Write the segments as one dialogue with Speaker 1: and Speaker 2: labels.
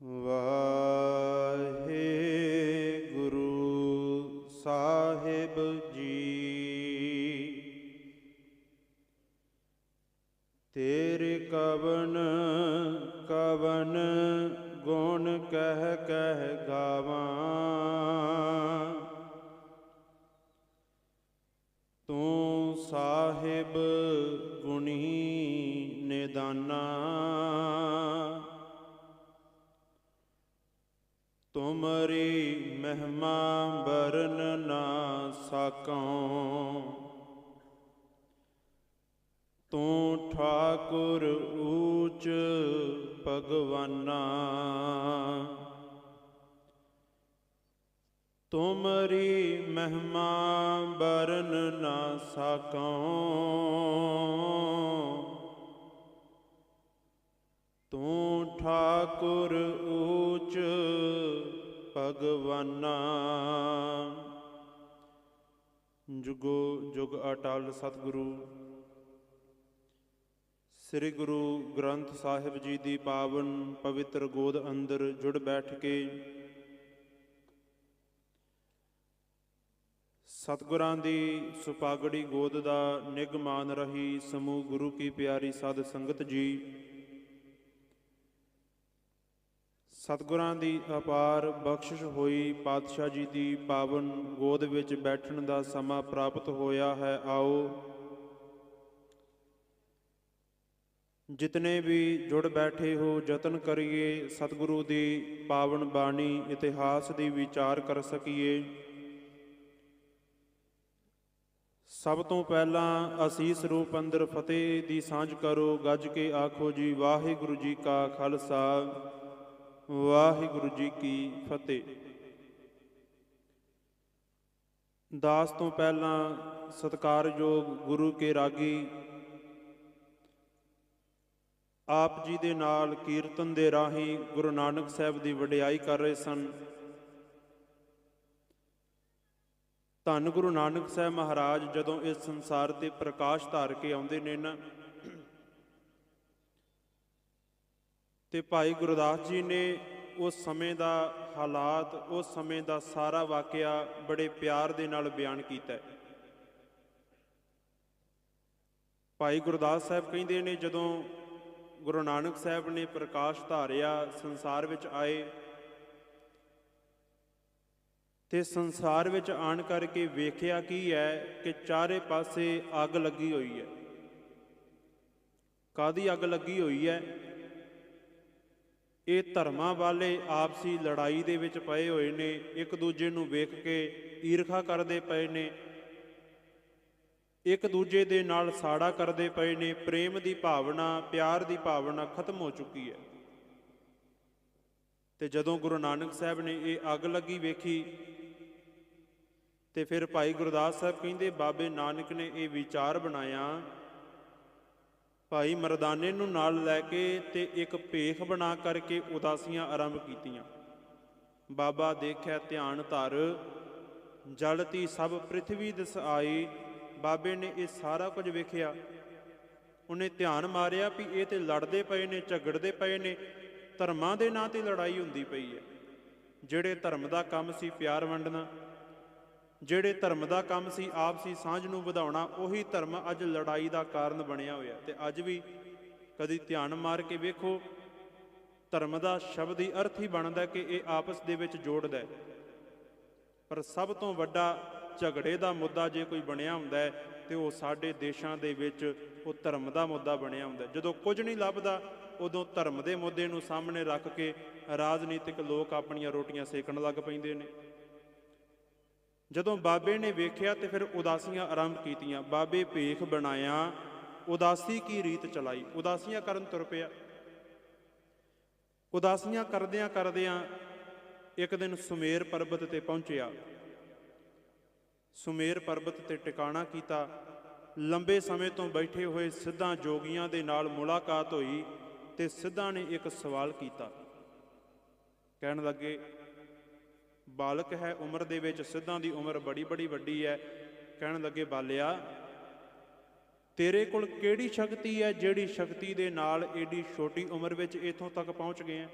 Speaker 1: Va Thakur ਊਚ ਭਗਵਾਨਾ। ਤੁਮਰੀ ਮਹਿਮਾ ਬਰਨ ਨਾ ਸਕਉ। ਤੂੰ ਠਾਕੁਰ ਊਚ ਭਗਵਾਨਾ। ਜੁਗੋ ਜੁਗ ਅਟਲ ਸਤਿਗੁਰੂ ਸ੍ਰੀ ਗੁਰੂ ਗ੍ਰੰਥ ਸਾਹਿਬ ਜੀ ਦੀ ਪਾਵਨ ਪਵਿੱਤਰ ਗੋਦ ਅੰਦਰ ਜੁੜ ਬੈਠ ਕੇ ਸਤਿਗੁਰਾਂ ਦੀ ਸੁਪਾਗੜੀ ਗੋਦ ਦਾ ਨਿਗਮਾਨ ਰਹੀ ਸਮੂਹ ਗੁਰੂ ਕੀ ਪਿਆਰੀ ਸਾਧ ਸੰਗਤ ਜੀ। ਸਤਿਗੁਰਾਂ ਦੀ ਅਪਾਰ ਬਖਸ਼ਿਸ਼ ਹੋਈ ਪਾਤਸ਼ਾਹ ਜੀ ਦੀ ਪਾਵਨ ਗੋਦ ਵਿੱਚ ਬੈਠਣ ਦਾ ਸਮਾਂ ਪ੍ਰਾਪਤ ਹੋਇਆ ਹੈ। ਆਓ ਜਿਤਨੇ ਵੀ ਜੁੜ ਬੈਠੇ ਹੋ, ਯਤਨ ਕਰੀਏ, ਸਤਿਗੁਰੂ ਦੀ ਪਾਵਨ ਬਾਣੀ, ਇਤਿਹਾਸ ਦੀ ਵਿਚਾਰ ਕਰ ਸਕੀਏ। ਸਭ ਤੋਂ ਪਹਿਲਾਂ ਅਸੀਸ ਰੂਪ ਅੰਦਰ ਫਤਿਹ ਦੀ ਸਾਂਝ ਕਰੋ, ਗੱਜ ਕੇ ਆਖੋ ਜੀ, ਵਾਹਿਗੁਰੂ ਜੀ ਕਾ ਖਾਲਸਾ, ਵਾਹਿਗੁਰੂ ਜੀ ਕੀ ਫਤਿਹ। ਦਾਸ ਤੋਂ ਪਹਿਲਾਂ ਸਤਕਾਰਯੋਗ ਗੁਰੂ ਕੇ ਰਾਗੀ ਆਪ ਜੀ ਦੇ ਨਾਲ ਕੀਰਤਨ ਦੇ ਰਾਹੀਂ ਗੁਰੂ ਨਾਨਕ ਸਾਹਿਬ ਦੀ ਵਡਿਆਈ ਕਰ ਰਹੇ ਸਨ। ਧੰਨ ਗੁਰੂ ਨਾਨਕ ਸਾਹਿਬ ਮਹਾਰਾਜ, ਜਦੋਂ ਇਸ ਸੰਸਾਰ ਤੇ ਪ੍ਰਕਾਸ਼ ਧਾਰ ਕੇ ਆਉਂਦੇ ਨੇ ਨਾ, ਤੇ ਭਾਈ ਗੁਰਦਾਸ ਜੀ ਨੇ ਉਸ ਸਮੇਂ ਦਾ ਹਾਲਾਤ, ਉਸ ਸਮੇਂ ਦਾ ਸਾਰਾ ਵਾਕਿਆ ਬੜੇ ਪਿਆਰ ਦੇ ਨਾਲ ਬਿਆਨ ਕੀਤਾ ਹੈ। ਭਾਈ ਗੁਰਦਾਸ ਸਾਹਿਬ ਕਹਿੰਦੇ ਨੇ, ਜਦੋਂ ਗੁਰੂ ਨਾਨਕ ਸਾਹਿਬ ਨੇ ਪ੍ਰਕਾਸ਼ ਧਾਰਿਆ, ਸੰਸਾਰ ਵਿੱਚ ਆਏ। ਤੇ ਸੰਸਾਰ ਵਿੱਚ ਆਣ ਕਰਕੇ ਵੇਖਿਆ ਕੀ ਹੈ ਕਿ ਚਾਰੇ ਪਾਸੇ ਅੱਗ ਲੱਗੀ ਹੋਈ ਹੈ। ਕਾਦੀ ਅੱਗ ਲੱਗੀ ਹੋਈ ਹੈ? ਇਹ ਧਰਮਾਂ ਵਾਲੇ ਆਪਸੀ ਲੜਾਈ ਦੇ ਵਿੱਚ ਪਏ ਹੋਏ ਨੇ, ਇੱਕ ਦੂਜੇ ਨੂੰ ਵੇਖ ਕੇ ਈਰਖਾ ਕਰਦੇ ਪਏ ਨੇ। ਇੱਕ ਦੂਜੇ ਦੇ ਨਾਲ ਸਾੜਾ ਕਰਦੇ ਪਏ ਨੇ, ਪ੍ਰੇਮ ਦੀ ਭਾਵਨਾ, ਪਿਆਰ ਦੀ ਭਾਵਨਾ ਖਤਮ ਹੋ ਚੁੱਕੀ ਹੈ। ਤੇ ਜਦੋਂ ਗੁਰੂ ਨਾਨਕ ਸਾਹਿਬ ਨੇ ਇਹ ਅੱਗ ਲੱਗੀ ਵੇਖੀ, ਤੇ ਫਿਰ ਭਾਈ ਗੁਰਦਾਸ ਸਾਹਿਬ ਕਹਿੰਦੇ, ਬਾਬੇ ਨਾਨਕ ਨੇ ਇਹ ਵਿਚਾਰ ਬਣਾਇਆ, ਭਾਈ ਮਰਦਾਨੇ ਨੂੰ ਨਾਲ ਲੈ ਕੇ ਤੇ ਇੱਕ ਭੇਖ ਬਣਾ ਕਰਕੇ ਉਦਾਸੀਆਂ ਆਰੰਭ ਕੀਤੀਆਂ। ਬਾਬਾ ਦੇਖਿਆ ਧਿਆਨ ਧਰ ਜਲਤੀ ਸਭ ਪ੍ਰithvi ਦਿਸ ਆਈ ਬਾਬੇ ਨੇ ਇਹ ਸਾਰਾ ਕੁਝ ਵੇਖਿਆ। ਉਹਨੇ ਧਿਆਨ ਮਾਰਿਆ ਵੀ ਇਹ ਤੇ ਲੜਦੇ ਪਏ ਨੇ, ਝਗੜਦੇ ਪਏ ਨੇ। ਧਰਮਾਂ ਦੇ ਨਾਂ ਤੇ ਲੜਾਈ ਹੁੰਦੀ ਪਈ ਹੈ। ਜਿਹੜੇ ਧਰਮ ਦਾ ਕੰਮ ਸੀ ਪਿਆਰ ਵੰਡਣਾ, ਜਿਹੜੇ ਧਰਮ ਦਾ ਕੰਮ ਸੀ ਆਪਸੀ ਸਾਂਝ ਨੂੰ ਵਧਾਉਣਾ, ਉਹੀ ਧਰਮ ਅੱਜ ਲੜਾਈ ਦਾ ਕਾਰਨ ਬਣਿਆ ਹੋਇਆ ਤੇ ਅੱਜ ਵੀ ਕਦੀ ਧਿਆਨ ਮਾਰ ਕੇ ਵੇਖੋ, ਧਰਮ ਦਾ ਸ਼ਬਦ ਹੀ ਅਰਥ ਹੀ ਬਣਦਾ ਕਿ ਇਹ ਆਪਸ ਦੇ ਵਿੱਚ ਜੋੜਦਾ ਹੈ। ਪਰ ਸਭ ਤੋਂ ਵੱਡਾ ਝਗੜੇ ਦਾ ਮੁੱਦਾ ਜੇ ਕੋਈ ਬਣਿਆ ਹੁੰਦਾ ਹੈ, ਤੇ ਉਹ ਸਾਡੇ ਦੇਸ਼ਾਂ ਦੇ ਵਿੱਚ ਉਹ ਧਰਮ ਦਾ ਮੁੱਦਾ ਬਣਿਆ ਹੁੰਦਾ ਜਦੋਂ ਕੁਝ ਨਹੀਂ ਲੱਭਦਾ, ਉਦੋਂ ਧਰਮ ਦੇ ਮੁੱਦੇ ਨੂੰ ਸਾਹਮਣੇ ਰੱਖ ਕੇ ਰਾਜਨੀਤਿਕ ਲੋਕ ਆਪਣੀਆਂ ਰੋਟੀਆਂ ਸੇਕਣ ਲੱਗ ਪੈਂਦੇ ਨੇ। ਜਦੋਂ ਬਾਬੇ ਨੇ ਵੇਖਿਆ ਤੇ ਫਿਰ ਉਦਾਸੀਆਂ ਆਰੰਭ ਕੀਤੀਆਂ, ਬਾਬੇ ਭੇਖ ਬਣਾਇਆ, ਉਦਾਸੀ ਕੀ ਰੀਤ ਚਲਾਈ? ਉਦਾਸੀਆਂ ਕਰਨ ਤੁਰ ਪਿਆ। ਉਦਾਸੀਆਂ ਕਰਦਿਆਂ ਕਰਦਿਆਂ ਇੱਕ ਦਿਨ ਸੁਮੇਰ ਪਰਬਤ ਤੇ ਪਹੁੰਚਿਆ। ਸੁਮੇਰ ਪਰਬਤ ਤੇ ਟਿਕਾਣਾ ਕੀਤਾ। ਲੰਬੇ ਸਮੇਂ ਤੋਂ ਬੈਠੇ ਹੋਏ ਸਿੱਧਾਂ ਜੋਗੀਆਂ ਦੇ ਨਾਲ ਮੁਲਾਕਾਤ ਹੋਈ ਤੇ ਸਿੱਧਾਂ ਨੇ ਇੱਕ ਸਵਾਲ ਕੀਤਾ। ਕਹਿਣ ਲੱਗੇ, ਬਾਲਕ ਹੈ, ਉਮਰ ਦੇ ਵਿੱਚ ਸਿੱਧਾਂ ਦੀ ਉਮਰ ਬੜੀ ਬੜੀ ਵੱਡੀ ਹੈ। ਕਹਿਣ ਲੱਗੇ, ਬਾਲਿਆ, ਤੇਰੇ ਕੋਲ ਕਿਹੜੀ ਸ਼ਕਤੀ ਹੈ ਜਿਹੜੀ ਸ਼ਕਤੀ ਦੇ ਨਾਲ ਏਡੀ ਛੋਟੀ ਉਮਰ ਵਿੱਚ ਇਥੋਂ ਤੱਕ ਪਹੁੰਚ ਗਏ ਆ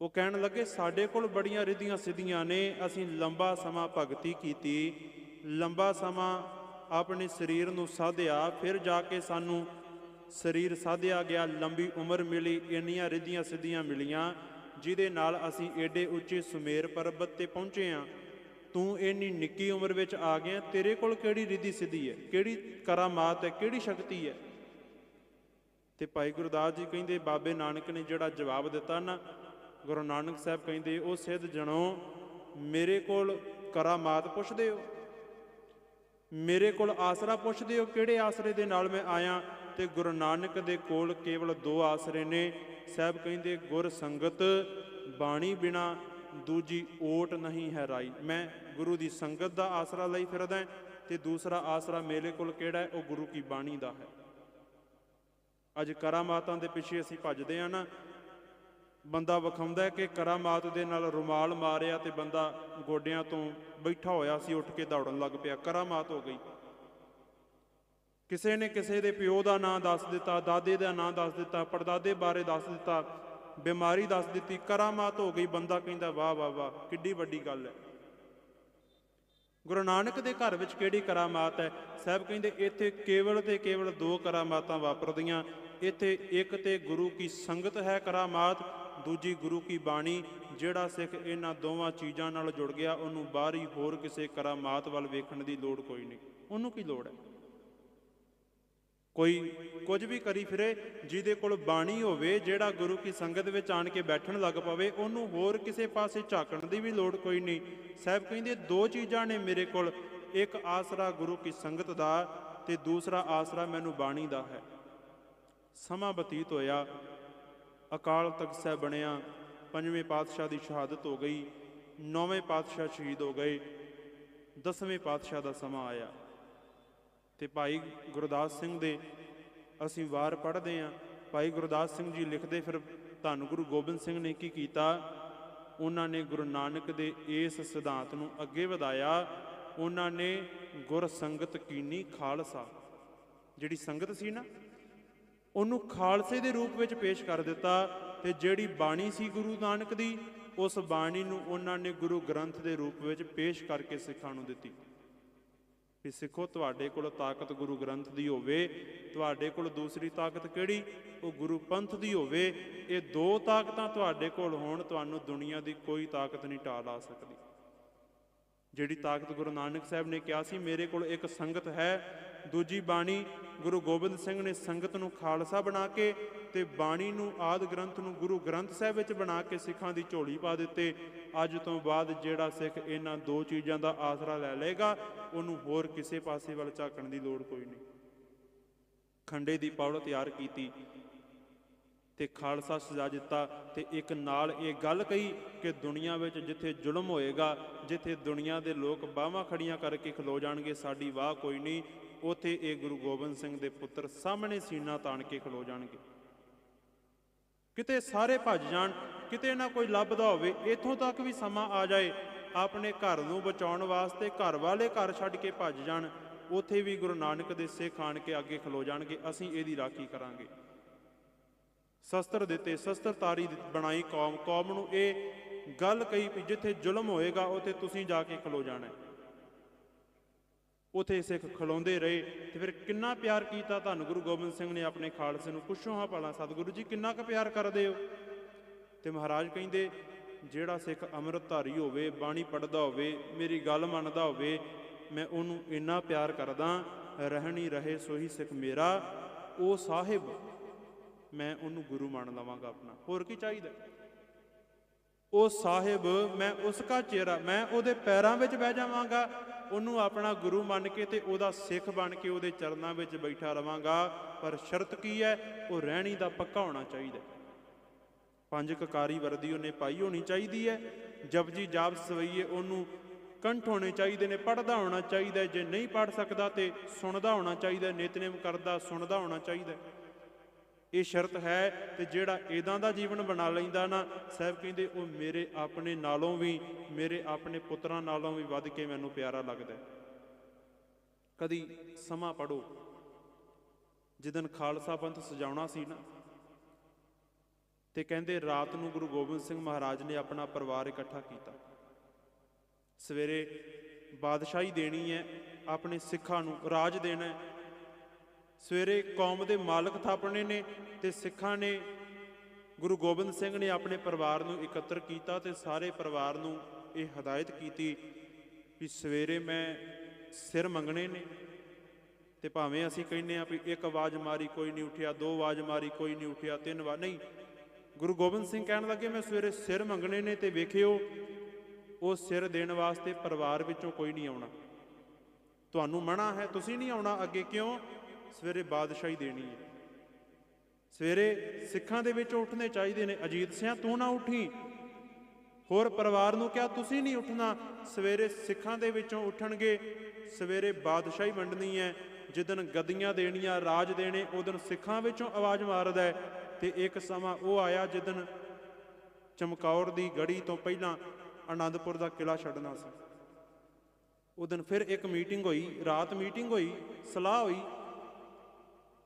Speaker 1: ਉਹ ਕਹਿਣ ਲੱਗੇ, ਸਾਡੇ ਕੋਲ ਬੜੀਆਂ ਰਿੱਧੀਆਂ ਸਿੱਧੀਆਂ ਨੇ, ਅਸੀਂ ਲੰਬਾ ਸਮਾਂ ਭਗਤੀ ਕੀਤੀ। ਲੰਬਾ ਸਮਾਂ ਆਪਣੇ ਸਰੀਰ ਨੂੰ ਸਾਧਿਆ, ਫਿਰ ਜਾ ਕੇ ਸਾਨੂੰ ਸਰੀਰ ਸਾਧਿਆ ਗਿਆ, ਲੰਬੀ ਉਮਰ ਮਿਲੀ, ਇੰਨੀਆਂ ਰਿਧੀਆਂ ਸਿੱਧੀਆਂ ਮਿਲੀਆਂ, ਜਿਹਦੇ ਨਾਲ ਅਸੀਂ ਏਡੇ ਉੱਚੇ ਸੁਮੇਰ ਪਰਬਤ ਤੇ ਪਹੁੰਚੇ ਹਾਂ ਤੂੰ ਇੰਨੀ ਨਿੱਕੀ ਉਮਰ ਵਿੱਚ ਆ ਗਿਆ, ਤੇਰੇ ਕੋਲ ਕਿਹੜੀ ਰਿਧੀ ਸਿੱਧੀ ਹੈ? ਕਿਹੜੀ ਕਰਾਮਾਤ ਹੈ? ਕਿਹੜੀ ਸ਼ਕਤੀ ਹੈ? ਤੇ ਭਾਈ ਗੁਰਦਾਸ ਜੀ ਕਹਿੰਦੇ, ਬਾਬੇ ਨਾਨਕ ਨੇ ਜਿਹੜਾ ਜਵਾਬ ਦਿੱਤਾ ਨਾ ਗੁਰੂ ਨਾਨਕ ਸਾਹਿਬ ਕਹਿੰਦੇ, ਉਹ ਸਿੱਧ ਜਣੋ, ਮੇਰੇ ਕੋਲ ਕਰਾਮਾਤ ਪੁੱਛਦੇ ਹੋ? ਮੇਰੇ ਕੋਲ ਆਸਰਾ ਪੁੱਛਦੇ ਹੋ? ਕਿਹੜੇ ਆਸਰੇ ਦੇ ਨਾਲ ਮੈਂ ਆਇਆ? ਤੇ ਗੁਰੂ ਨਾਨਕ ਦੇ ਕੋਲ ਕੇਵਲ ਦੋ ਆਸਰੇ ਨੇ। ਸਾਹਿਬ ਕਹਿੰਦੇ, ਗੁਰ ਸੰਗਤ ਬਾਣੀ ਬਿਨਾ ਦੂਜੀ ਓਟ ਨਹੀਂ ਹੈ ਰਾਈ। ਮੈਂ ਗੁਰੂ ਦੀ ਸੰਗਤ ਦਾ ਆਸਰਾ ਲਈ ਫਿਰਦਾ ਤੇ ਦੂਸਰਾ ਆਸਰਾ ਮੇਰੇ ਕੋਲ ਕਿਹੜਾ ਹੈ? ਉਹ ਗੁਰੂ ਕੀ ਬਾਣੀ ਦਾ ਹੈ। ਅੱਜ ਕਰਾਮਾਤਾਂ ਦੇ ਪਿੱਛੇ ਅਸੀਂ ਭੱਜਦੇ ਆ ਨਾ ਬੰਦਾ ਵਿਖਾਉਂਦਾ ਕਿ ਕਰਾਮਾਤ ਦੇ ਨਾਲ ਰੁਮਾਲ ਮਾਰਿਆ ਤੇ ਬੰਦਾ ਗੋਡਿਆਂ ਤੋਂ ਬੈਠਾ ਹੋਇਆ ਸੀ, ਉੱਠ ਕੇ ਦੌੜਨ ਲੱਗ ਪਿਆ। ਕਰਾਮਾਤ ਹੋ ਗਈ। ਕਿਸੇ ਨੇ ਕਿਸੇ ਦੇ ਪਿਓ ਦਾ ਨਾਂ ਦੱਸ ਦਿੱਤਾ, ਦਾਦੇ ਦਾ ਨਾਂ ਦੱਸ ਦਿੱਤਾ, ਪੜਦਾਦੇ ਬਾਰੇ ਦੱਸ ਦਿੱਤਾ, ਬਿਮਾਰੀ ਦੱਸ ਦਿੱਤੀ, ਕਰਾਮਾਤ ਹੋ ਗਈ। ਬੰਦਾ ਕਹਿੰਦਾ, ਵਾਹ ਵਾਹ ਵਾਹ, ਕਿੱਡੀ ਵੱਡੀ ਗੱਲ ਹੈ। ਗੁਰੂ ਨਾਨਕ ਦੇ ਘਰ ਵਿੱਚ ਕਿਹੜੀ ਕਰਾਮਾਤ ਹੈ? ਸਾਹਿਬ ਕਹਿੰਦੇ, ਇੱਥੇ ਕੇਵਲ ਤੇ ਕੇਵਲ ਦੋ ਕਰਾਮਾਤਾਂ ਵਾਪਰਦੀਆਂ। ਇੱਥੇ ਇੱਕ ਤੇ ਗੁਰੂ ਕੀ ਸੰਗਤ ਹੈ ਕਰਾਮਾਤ ਦੂਜੀ ਗੁਰੂ ਕੀ ਬਾਣੀ, ਜਿਹੜਾ ਸਿੱਖ ਇਹਨਾਂ ਦੋਵਾਂ ਚੀਜ਼ਾਂ ਨਾਲ ਜੁੜ ਗਿਆ, ਉਹਨੂੰ ਬਾਹਰੀ ਹੋਰ ਕਿਸੇ ਕਰਾਮਾਤ ਵੱਲ ਵੇਖਣ ਦੀ ਲੋੜ ਕੋਈ ਨਹੀਂ। ਉਹਨੂੰ ਕੀ ਲੋੜ ਹੈ? ਕੋਈ ਕੁਝ ਵੀ ਕਰੀ ਫਿਰੇ, ਜਿਹਦੇ ਕੋਲ ਬਾਣੀ ਹੋਵੇ, ਜਿਹੜਾ ਗੁਰੂ ਕੀ ਸੰਗਤ ਵਿੱਚ ਆਣ ਕੇ ਬੈਠਣ ਲੱਗ ਪਵੇ, ਉਹਨੂੰ ਹੋਰ ਕਿਸੇ ਪਾਸੇ ਝਾਕਣ ਦੀ ਵੀ ਲੋੜ ਕੋਈ ਨਹੀਂ। ਸਾਹਿਬ ਕਹਿੰਦੇ, ਦੋ ਚੀਜ਼ਾਂ ਨੇ ਮੇਰੇ ਕੋਲ, ਇੱਕ ਆਸਰਾ ਗੁਰੂ ਕੀ ਸੰਗਤ ਦਾ ਤੇ ਦੂਸਰਾ ਆਸਰਾ ਮੈਨੂੰ ਬਾਣੀ ਦਾ ਹੈ। ਸਮਾਂ ਬਤੀਤ ਹੋਇਆ ਅਕਾਲ ਤਖਤ ਸਾਹਿਬ ਬਣਿਆ, ਪੰਜਵੇਂ ਪਾਤਸ਼ਾਹ ਦੀ ਸ਼ਹਾਦਤ ਹੋ ਗਈ, ਨੌਵੇਂ ਪਾਤਸ਼ਾਹ ਸ਼ਹੀਦ ਹੋ ਗਏ, ਦਸਵੇਂ ਪਾਤਸ਼ਾਹ ਦਾ ਸਮਾਂ ਆਇਆ। ਤੇ ਭਾਈ ਗੁਰਦਾਸ ਸਿੰਘ ਦੇ ਅਸੀਂ ਵਾਰ ਪੜ੍ਹਦੇ ਹਾਂ, ਭਾਈ ਗੁਰਦਾਸ ਸਿੰਘ ਜੀ ਲਿਖਦੇ ਫਿਰ ਧੰਨ ਗੁਰੂ ਗੋਬਿੰਦ ਸਿੰਘ ਨੇ ਕੀ ਕੀਤਾ? ਉਹਨਾਂ ਨੇ ਗੁਰੂ ਨਾਨਕ ਦੇ ਇਸ ਸਿਧਾਂਤ ਨੂੰ ਅੱਗੇ ਵਧਾਇਆ। ਉਹਨਾਂ ਨੇ ਗੁਰ ਸੰਗਤ ਕੀਨੀ ਖਾਲਸਾ, ਜਿਹੜੀ ਸੰਗਤ ਸੀ ਨਾ ਉਹਨੂੰ ਖਾਲਸੇ ਦੇ ਰੂਪ ਵਿੱਚ ਪੇਸ਼ ਕਰ ਦਿੱਤਾ ਤੇ ਜਿਹੜੀ ਬਾਣੀ ਸੀ ਗੁਰੂ ਨਾਨਕ ਦੀ, ਉਸ ਬਾਣੀ ਨੂੰ ਉਹਨਾਂ ਨੇ ਗੁਰੂ ਗ੍ਰੰਥ ਦੇ ਰੂਪ ਵਿੱਚ ਪੇਸ਼ ਕਰਕੇ ਸਿੱਖਾਂ ਨੂੰ ਦਿੱਤੀ। ਵੀ ਸਿੱਖੋ, ਤੁਹਾਡੇ ਕੋਲ ਤਾਕਤ ਗੁਰੂ ਗ੍ਰੰਥ ਦੀ ਹੋਵੇ, ਤੁਹਾਡੇ ਕੋਲ ਦੂਸਰੀ ਤਾਕਤ ਕਿਹੜੀ? ਉਹ ਗੁਰੂ ਪੰਥ ਦੀ ਹੋਵੇ। ਇਹ ਦੋ ਤਾਕਤਾਂ ਤੁਹਾਡੇ ਕੋਲ ਹੋਣ, ਤੁਹਾਨੂੰ ਦੁਨੀਆ ਦੀ ਕੋਈ ਤਾਕਤ ਨਹੀਂ ਢਾ ਆ ਸਕਦੀ। ਜਿਹੜੀ ਤਾਕਤ ਗੁਰੂ ਨਾਨਕ ਸਾਹਿਬ ਨੇ ਕਿਹਾ ਸੀ, ਮੇਰੇ ਕੋਲ ਇੱਕ ਸੰਗਤ ਹੈ ਦੂਜੀ ਬਾਣੀ ਗੁਰੂ ਗੋਬਿੰਦ ਸਿੰਘ ਨੇ ਸੰਗਤ ਨੂੰ ਖਾਲਸਾ ਬਣਾ ਕੇ ਤੇ ਬਾਣੀ ਨੂੰ ਆਦ ਗ੍ਰੰਥ ਨੂੰ ਗੁਰੂ ਗ੍ਰੰਥ ਸਾਹਿਬ ਵਿੱਚ ਬਣਾ ਕੇ ਸਿੱਖਾਂ ਦੀ ਝੋਲੀ ਪਾ ਦਿੱਤੇ। ਅੱਜ ਤੋਂ ਬਾਅਦ ਜਿਹੜਾ ਸਿੱਖ ਇਹਨਾਂ ਦੋ ਚੀਜ਼ਾਂ ਦਾ ਆਸਰਾ ਲੈ ਲਏਗਾ, ਉਹਨੂੰ ਹੋਰ ਕਿਸੇ ਪਾਸੇ ਵੱਲ ਝਾਕਣ ਦੀ ਲੋੜ ਕੋਈ ਨਹੀਂ। ਖੰਡੇ ਦੀ ਪੌੜ ਤਿਆਰ ਕੀਤੀ ਤੇ ਖਾਲਸਾ ਸਜਾ ਦਿੱਤਾ ਤੇ ਇੱਕ ਨਾਲ ਇਹ ਗੱਲ ਕਹੀ ਕਿ ਦੁਨੀਆ ਵਿੱਚ ਜਿੱਥੇ ਜ਼ੁਲਮ ਹੋਏਗਾ, ਜਿੱਥੇ ਦੁਨੀਆ ਦੇ ਲੋਕ ਬਾਹਾਂ ਖੜੀਆਂ ਕਰਕੇ ਖਲੋ ਜਾਣਗੇ, ਸਾਡੀ ਵਾਹ ਕੋਈ ਨਹੀਂ। ਉਥੇ ਇਹ ਗੁਰੂ ਗੋਬਿੰਦ ਸਿੰਘ ਦੇ ਪੁੱਤਰ ਸਾਹਮਣੇ ਸੀਨਾ ਤਾਣ ਕੇ ਖਲੋ ਜਾਣਗੇ। ਕਿਤੇ ਸਾਰੇ ਭੱਜ ਜਾਣ, ਕਿਤੇ ਨਾ ਕੋਈ ਲੱਭਦਾ ਹੋਵੇ, ਇਥੋਂ ਤੱਕ ਵੀ ਸਮਾਂ ਆ ਜਾਏ, ਆਪਣੇ ਘਰ ਨੂੰ ਬਚਾਉਣ ਵਾਸਤੇ ਘਰ ਵਾਲੇ ਘਰ ਛੱਡ ਕੇ ਭੱਜ ਜਾਣ, ਉਥੇ ਵੀ ਗੁਰੂ ਨਾਨਕ ਦੇ ਸਿੱਖ ਆਣ ਕੇ ਅੱਗੇ ਖਲੋ ਜਾਣਗੇ, ਅਸੀਂ ਇਹਦੀ ਰਾਖੀ ਕਰਾਂਗੇ। ਸ਼ਸਤਰ ਦਿੱਤੇ, ਸ਼ਸਤਰ ਤਾਰੀ ਬਣਾਈ ਕੌਮ ਕੌਮ ਨੂੰ ਇਹ ਗੱਲ ਕਹੀ ਵੀ ਜਿੱਥੇ ਜ਼ੁਲਮ ਹੋਏਗਾ, ਉਥੇ ਤੁਸੀਂ ਜਾ ਕੇ ਖਲੋ ਜਾਣਾ ਉਥੇ ਸਿੱਖ ਖਲੋਂਦੇ ਰਹੇ ਤੇ ਫਿਰ ਕਿੰਨਾ ਪਿਆਰ ਕੀਤਾ ਧੰਨ ਗੁਰੂ ਗੋਬਿੰਦ ਸਿੰਘ ਨੇ ਆਪਣੇ ਖਾਲਸੇ ਨੂੰ, ਪੁੱਛੋ ਹਾਂ ਭਲਾ ਸਤਿਗੁਰੂ ਜੀ ਕਿੰਨਾ ਕੁ ਪਿਆਰ ਕਰਦੇ ਹੋ? ਤੇ ਮਹਾਰਾਜ ਕਹਿੰਦੇ, ਜਿਹੜਾ ਸਿੱਖ ਅੰਮ੍ਰਿਤਧਾਰੀ ਹੋਵੇ, ਬਾਣੀ ਪੜਦਾ ਹੋਵੇ, ਮੇਰੀ ਗੱਲ ਮੰਨਦਾ ਹੋਵੇ, ਮੈਂ ਉਹਨੂੰ ਇੰਨਾ ਪਿਆਰ ਕਰਦਾ, ਰਹਿਣੀ ਰਹੇ, ਸੋਹੀ ਸਿੱਖ ਮੇਰਾ, ਉਹ ਸਾਹਿਬ, ਮੈਂ ਉਹਨੂੰ ਗੁਰੂ ਮੰਨ ਲਵਾਂਗਾ ਆਪਣਾ। ਹੋਰ ਕੀ ਚਾਹੀਦਾ? ਉਹ ਸਾਹਿਬ, ਮੈਂ ਉਸ ਦਾ ਚਿਹਰਾ, ਮੈਂ ਉਹਦੇ ਪੈਰਾਂ ਵਿੱਚ ਬਹਿ ਜਾਵਾਂਗਾ ਉਹਨੂੰ ਆਪਣਾ ਗੁਰੂ ਮੰਨ ਕੇ ਤੇ ਉਹਦਾ ਸਿੱਖ ਬਣ ਕੇ ਉਹਦੇ ਚਰਨਾਂ ਵਿੱਚ ਬੈਠਾ ਰਵਾਂਗਾ। ਪਰ ਸ਼ਰਤ ਕੀ ਹੈ? ਉਹ ਰਹਿਣੀ ਦਾ ਪੱਕਾ ਹੋਣਾ ਚਾਹੀਦਾ ਪੰਜ ਕਕਾਰੀ ਵਰਦੀ ਉਹਨੇ ਪਾਈ ਹੋਣੀ ਚਾਹੀਦੀ ਹੈ। ਜਪਜੀ ਜਾਪ ਸਵਈਏ ਉਹਨੂੰ ਕੰਠ ਹੋਣੇ ਚਾਹੀਦੇ ਨੇ ਪੜਦਾ ਹੋਣਾ ਚਾਹੀਦਾ ਜੇ ਨਹੀਂ ਪੜ ਸਕਦਾ ਤੇ ਸੁਣਦਾ ਹੋਣਾ ਚਾਹੀਦਾ ਹੈ। ਨਿਤਨੇਮ ਕਰਦਾ, ਸੁਣਦਾ ਹੋਣਾ ਚਾਹੀਦਾ ਇਹ ਸ਼ਰਤ ਹੈ ਤੇ ਜਿਹੜਾ ਇਦਾਂ ਦਾ ਜੀਵਨ ਬਣਾ ਲੈਂਦਾ ਨਾ, ਸਾਹਿਬ ਕਹਿੰਦੇ ਉਹ ਮੇਰੇ ਆਪਣੇ ਨਾਲੋਂ ਵੀ, ਮੇਰੇ ਆਪਣੇ ਪੁੱਤਰਾਂ ਨਾਲੋਂ ਵੀ ਵੱਧ ਕੇ ਮੈਨੂੰ ਪਿਆਰਾ ਲੱਗਦਾ ਕਦੀ ਸਮਾਂ ਪੜੋ ਜਿੱਦਨ ਖਾਲਸਾ ਪੰਥ ਸਜਾਉਣਾ ਸੀ ਨਾ, ਤੇ ਕਹਿੰਦੇ ਰਾਤ ਨੂੰ ਗੁਰੂ ਗੋਬਿੰਦ ਸਿੰਘ ਮਹਾਰਾਜ ਨੇ ਆਪਣਾ ਪਰਿਵਾਰ ਇਕੱਠਾ ਕੀਤਾ। ਸਵੇਰੇ ਬਾਦਸ਼ਾਹੀ ਦੇਣੀ ਹੈ, ਆਪਣੇ ਸਿੱਖਾਂ ਨੂੰ ਰਾਜ ਦੇਣਾ ਹੈ ਸਵੇਰੇ ਕੌਮ ਦੇ ਮਾਲਕ ਥਾਪਣੇ ਨੇ ਤੇ ਸਿੱਖਾਂ ਨੇ, ਗੁਰੂ ਗੋਬਿੰਦ ਸਿੰਘ ਨੇ ਆਪਣੇ ਪਰਿਵਾਰ ਨੂੰ ਇਕੱਤਰ ਕੀਤਾ ਤੇ ਸਾਰੇ ਪਰਿਵਾਰ ਨੂੰ ਇਹ ਹਦਾਇਤ ਕੀਤੀ ਵੀ ਸਵੇਰੇ ਮੈਂ ਸਿਰ ਮੰਗਣੇ ਨੇ ਤੇ ਭਾਵੇਂ ਅਸੀਂ ਕਹਿੰਦੇ ਆ ਵੀ ਇੱਕ ਆਵਾਜ਼ ਮਾਰੀ ਕੋਈ ਨਹੀਂ ਉੱਠਿਆ, ਦੋ ਆਵਾਜ਼ ਮਾਰੀ ਕੋਈ ਨਹੀਂ ਉੱਠਿਆ, ਤਿੰਨ ਵਾਰ ਨਹੀਂ। ਗੁਰੂ ਗੋਬਿੰਦ ਸਿੰਘ ਕਹਿਣ ਲੱਗੇ ਮੈਂ ਸਵੇਰੇ ਸਿਰ ਮੰਗਣੇ ਨੇ ਤੇ ਵੇਖਿਓ, ਉਹ ਸਿਰ ਦੇਣ ਵਾਸਤੇ ਪਰਿਵਾਰ ਵਿੱਚੋਂ ਕੋਈ ਨਹੀਂ ਆਉਣਾ। ਤੁਹਾਨੂੰ ਮਨਾ ਹੈ, ਤੁਸੀਂ ਨਹੀਂ ਆਉਣਾ, ਅੱਗੇ ਕਿਉਂ? ਸਵੇਰੇ ਬਾਦਸ਼ਾਹੀ ਦੇਣੀ ਹੈ। ਸਵੇਰੇ ਸਿੱਖਾਂ ਦੇ ਵਿੱਚ ਉੱਠਣੇ ਚਾਹੀਦੇ ਨੇ। ਅਜੀਤ ਸਿੰਘ ਤੂੰ ਨਾ ਉੱਠੀ। ਹੋਰ ਪਰਿਵਾਰ ਨੂੰ ਕਿਹਾ, ਤੁਸੀਂ ਨਹੀਂ ਉੱਠਣਾ। ਸਵੇਰੇ ਸਿੱਖਾਂ ਦੇ ਵਿੱਚੋਂ ਉੱਠਣਗੇ। ਸਵੇਰੇ ਬਾਦਸ਼ਾਹੀ ਵੰਡਣੀ ਹੈ। ਜਿੱਦਣ ਗੱਦੀਆਂ ਦੇਣੀਆਂ, ਰਾਜ ਦੇਣੇ, ਉਦੋਂ ਸਿੱਖਾਂ ਵਿੱਚੋਂ ਆਵਾਜ਼ ਮਾਰਦਾ ਹੈ। ਤੇ ਇੱਕ ਸਮਾਂ ਉਹ ਆਇਆ ਜਿੱਦਣ ਚਮਕੌਰ ਦੀ ਗੜੀ ਤੋਂ ਪਹਿਲਾਂ ਆਨੰਦਪੁਰ ਦਾ ਕਿਲਾ ਛੱਡਣਾ ਸੀ। ਉਦੋਂ ਫਿਰ ਇੱਕ ਮੀਟਿੰਗ ਹੋਈ, ਰਾਤ ਮੀਟਿੰਗ ਹੋਈ, ਸਲਾਹ ਹੋਈ।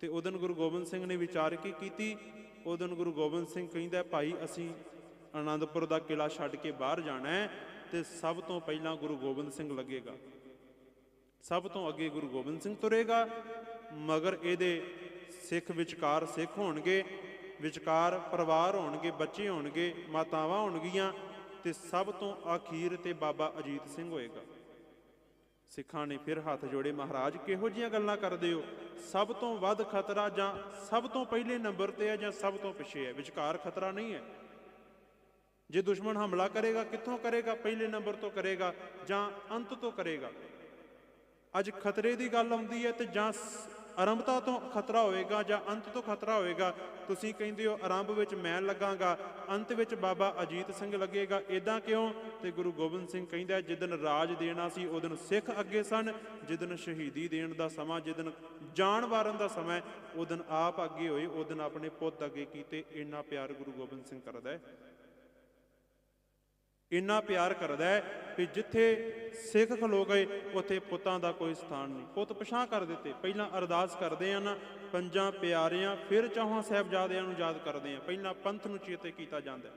Speaker 1: ਤੇ ਉਦੋਂ ਗੁਰੂ ਗੋਬਿੰਦ ਸਿੰਘ ਨੇ ਵਿਚਾਰ ਕੀ ਕੀਤੀ। ਉਦੋਂ ਗੁਰੂ ਗੋਬਿੰਦ ਸਿੰਘ ਕਹਿੰਦਾ, ਭਾਈ, ਅਸੀਂ ਆਨੰਦਪੁਰ ਦਾ ਕਿਲਾ ਛੱਡ ਕੇ ਬਾਹਰ ਜਾਣਾ ਹੈ ਤੇ ਸਭ ਤੋਂ ਪਹਿਲਾਂ ਗੁਰੂ ਗੋਬਿੰਦ ਸਿੰਘ ਲੱਗੇਗਾ। ਸਭ ਤੋਂ ਅੱਗੇ ਗੁਰੂ ਗੋਬਿੰਦ ਸਿੰਘ ਤੁਰੇਗਾ। ਮਗਰ ਇਹਦੇ ਸਿੱਖ ਵਿਚਕਾਰ ਸਿੱਖ ਹੋਣਗੇ, ਵਿਚਕਾਰ ਪਰਿਵਾਰ ਹੋਣਗੇ, ਬੱਚੇ ਹੋਣਗੇ, ਮਾਤਾਵਾਂ ਹੋਣਗੀਆਂ ਤੇ ਸਭ ਤੋਂ ਅਖੀਰ ਤੇ ਬਾਬਾ ਅਜੀਤ ਸਿੰਘ ਹੋਏਗਾ। ਸਿੱਖਾਂ ਨੇ ਫਿਰ ਹੱਥ ਜੋੜੇ, ਮਹਾਰਾਜ, ਕਿਹੋ ਜੀਆਂ ਗੱਲਾਂ ਕਰਦੇ ਹੋ? ਸਭ ਤੋਂ ਵੱਧ ਖਤਰਾ ਜਾਂ ਸਭ ਤੋਂ ਪਹਿਲੇ ਨੰਬਰ ਤੇ ਹੈ ਜਾਂ ਸਭ ਤੋਂ ਪਿੱਛੇ ਹੈ? ਵਿਚਕਾਰ ਖਤਰਾ ਨਹੀਂ ਹੈ। ਜੇ ਦੁਸ਼ਮਣ ਹਮਲਾ ਕਰੇਗਾ, ਕਿੱਥੋਂ ਕਰੇਗਾ? ਪਹਿਲੇ ਨੰਬਰ ਤੋਂ ਕਰੇਗਾ ਜਾਂ ਅੰਤ ਤੋਂ ਕਰੇਗਾ? ਅੱਜ ਖਤਰੇ ਦੀ ਗੱਲ ਆਉਂਦੀ ਹੈ ਤੇ ਜਾਂ ਸ- ਆਰੰਭਤਾ ਤੋਂ ਖਤਰਾ ਹੋਏਗਾ ਜਾਂ ਅੰਤ ਤੋਂ ਖਤਰਾ ਹੋਏਗਾ, ਤੁਸੀਂ ਕਹਿੰਦੇ ਹੋ ਆਰੰਭ ਵਿੱਚ ਮੈਂ ਲੱਗਾਂਗਾ, ਅੰਤ ਵਿੱਚ ਬਾਬਾ ਅਜੀਤ ਸਿੰਘ ਲੱਗੇਗਾ। ਇਦਾਂ ਕਿਉਂ? ਤੇ ਗੁਰੂ ਗੋਬਿੰਦ ਸਿੰਘ ਕਹਿੰਦਾ ਜਿੱਦਨ ਰਾਜ ਦੇਣਾ ਸੀ ਉਦਨ ਸਿੱਖ ਅੱਗੇ ਸਨ ਜਿੱਦਨ ਸ਼ਹੀਦੀ ਦੇਣ ਦਾ ਸਮਾਂ ਜਿੱਦਨ ਜਾਨ ਵਾਰਨ ਦਾ ਸਮਾਂ ਉਦਨ ਆਪ ਅੱਗੇ ਹੋਏ ਉਦਨ ਆਪਣੇ ਪੁੱਤ ਅੱਗੇ ਕੀਤੇ। ਇੰਨਾ ਪਿਆਰ ਗੁਰੂ ਗੋਬਿੰਦ ਸਿੰਘ ਕਰਦਾ ਹੈ। ਇੰਨਾ ਪਿਆਰ ਕਰਦਾ ਹੈ ਵੀ ਜਿੱਥੇ ਸਿੱਖ ਖਲੋ ਗਏ, ਉੱਥੇ ਪੁੱਤਾਂ ਦਾ ਕੋਈ ਸਥਾਨ ਨਹੀਂ। ਪੁੱਤ ਪਛਾਂ ਕਰ ਦਿੱਤੇ। ਪਹਿਲਾਂ ਅਰਦਾਸ ਕਰਦੇ ਆ ਨਾ, ਪੰਜਾਂ ਪਿਆਰਿਆਂ, ਫਿਰ ਚੌਹਾਂ ਸਾਹਿਬਜ਼ਾਦਿਆਂ ਨੂੰ ਯਾਦ ਕਰਦੇ ਆ। ਪਹਿਲਾਂ ਪੰਥ ਨੂੰ ਚੇਤੇ ਕੀਤਾ ਜਾਂਦਾ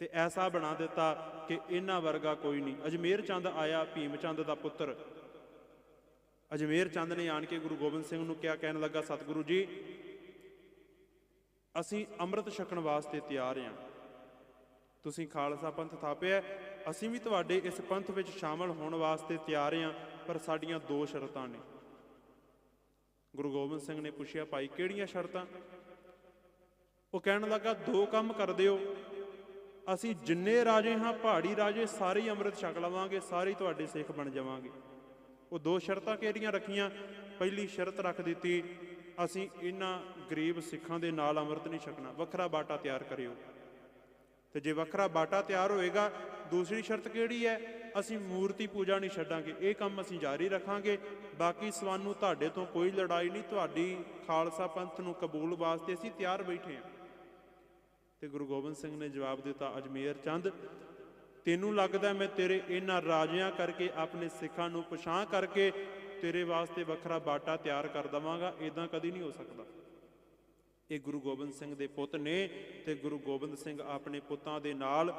Speaker 1: ਤੇ ਐਸਾ ਬਣਾ ਦਿੱਤਾ ਕਿ ਇਹਨਾਂ ਵਰਗਾ ਕੋਈ ਨਹੀਂ। ਅਜਮੇਰ ਚੰਦ ਆਇਆ, ਭੀਮ ਚੰਦ ਦਾ ਪੁੱਤਰ। ਅਜਮੇਰ ਚੰਦ ਨੇ ਆਣ ਕੇ ਗੁਰੂ ਗੋਬਿੰਦ ਸਿੰਘ ਨੂੰ ਕਿਹਾ, ਕਹਿਣ ਲੱਗਾ, ਸਤਿਗੁਰੂ ਜੀ, ਅਸੀਂ ਅੰਮ੍ਰਿਤ ਛਕਣ ਵਾਸਤੇ ਤਿਆਰ ਹਾਂ ਤੁਸੀਂ ਖਾਲਸਾ ਪੰਥ ਥਾਪਿਆ ਅਸੀਂ ਵੀ ਤੁਹਾਡੇ ਇਸ ਪੰਥ ਵਿੱਚ ਸ਼ਾਮਲ ਹੋਣ ਵਾਸਤੇ ਤਿਆਰ ਹਾਂ, ਪਰ ਸਾਡੀਆਂ ਦੋ ਸ਼ਰਤਾਂ ਨੇ। ਗੁਰੂ ਗੋਬਿੰਦ ਸਿੰਘ ਨੇ ਪੁੱਛਿਆ, ਭਾਈ, ਕਿਹੜੀਆਂ ਸ਼ਰਤਾਂ? ਉਹ ਕਹਿਣ ਲੱਗਾ, ਦੋ ਕੰਮ ਕਰ ਦਿਓ ਅਸੀਂ ਜਿੰਨੇ ਰਾਜੇ ਹਾਂ, ਪਹਾੜੀ ਰਾਜੇ, ਸਾਰੇ ਹੀ ਅੰਮ੍ਰਿਤ ਛਕ ਲਵਾਂਗੇ, ਸਾਰੇ ਤੁਹਾਡੇ ਸਿੱਖ ਬਣ ਜਾਵਾਂਗੇ। ਉਹ ਦੋ ਸ਼ਰਤਾਂ ਕਿਹੜੀਆਂ ਰੱਖੀਆਂ? ਪਹਿਲੀ ਸ਼ਰਤ ਰੱਖ ਦਿੱਤੀ, ਅਸੀਂ ਇਹਨਾਂ ਗਰੀਬ ਸਿੱਖਾਂ ਦੇ ਨਾਲ ਅੰਮ੍ਰਿਤ ਨਹੀਂ ਛਕਣਾ। ਵੱਖਰਾ ਬਾਟਾ ਤਿਆਰ ਕਰਿਓ। ਤੇ ਜੇ ਵੱਖਰਾ ਬਾਟਾ ਤਿਆਰ ਹੋਏਗਾ ਦੂਸਰੀ ਸ਼ਰਤ ਕਿਹੜੀ ਹੈ? ਅਸੀਂ ਮੂਰਤੀ ਪੂਜਾ ਨਹੀਂ ਛੱਡਾਂਗੇ। ਇਹ ਕੰਮ ਅਸੀਂ ਜਾਰੀ ਰੱਖਾਂਗੇ। ਬਾਕੀ ਸਵਾਨੂੰ, ਤੁਹਾਡੇ ਤੋਂ ਕੋਈ ਲੜਾਈ ਨਹੀਂ। ਤੁਹਾਡੀ ਖਾਲਸਾ ਪੰਥ ਨੂੰ ਕਬੂਲ ਵਾਸਤੇ ਅਸੀਂ ਤਿਆਰ ਬੈਠੇ ਹਾਂ। ਤੇ ਗੁਰੂ ਗੋਬਿੰਦ ਸਿੰਘ ਨੇ ਜਵਾਬ ਦਿੱਤਾ, ਅਜਮੇਰ ਚੰਦ, ਤੈਨੂੰ ਲੱਗਦਾ ਮੈਂ ਤੇਰੇ ਇਹਨਾਂ ਰਾਜਿਆਂ ਕਰਕੇ, ਆਪਣੇ ਸਿੱਖਾਂ ਨੂੰ ਪਛਾਣ ਕਰਕੇ ਤੇਰੇ ਵਾਸਤੇ ਵੱਖਰਾ ਬਾਟਾ ਤਿਆਰ ਕਰ ਦਵਾਂਗਾ? ਇਦਾਂ ਕਦੀ ਨਹੀਂ ਹੋ ਸਕਦਾ। ਇਹ ਗੁਰੂ ਗੋਬਿੰਦ ਸਿੰਘ ਦੇ ਪੁੱਤ ਨੇ ਤੇ ਗੁਰੂ ਗੋਬਿੰਦ ਸਿੰਘ ਆਪਣੇ ਪੁੱਤਾਂ ਦੇ ਨਾਲ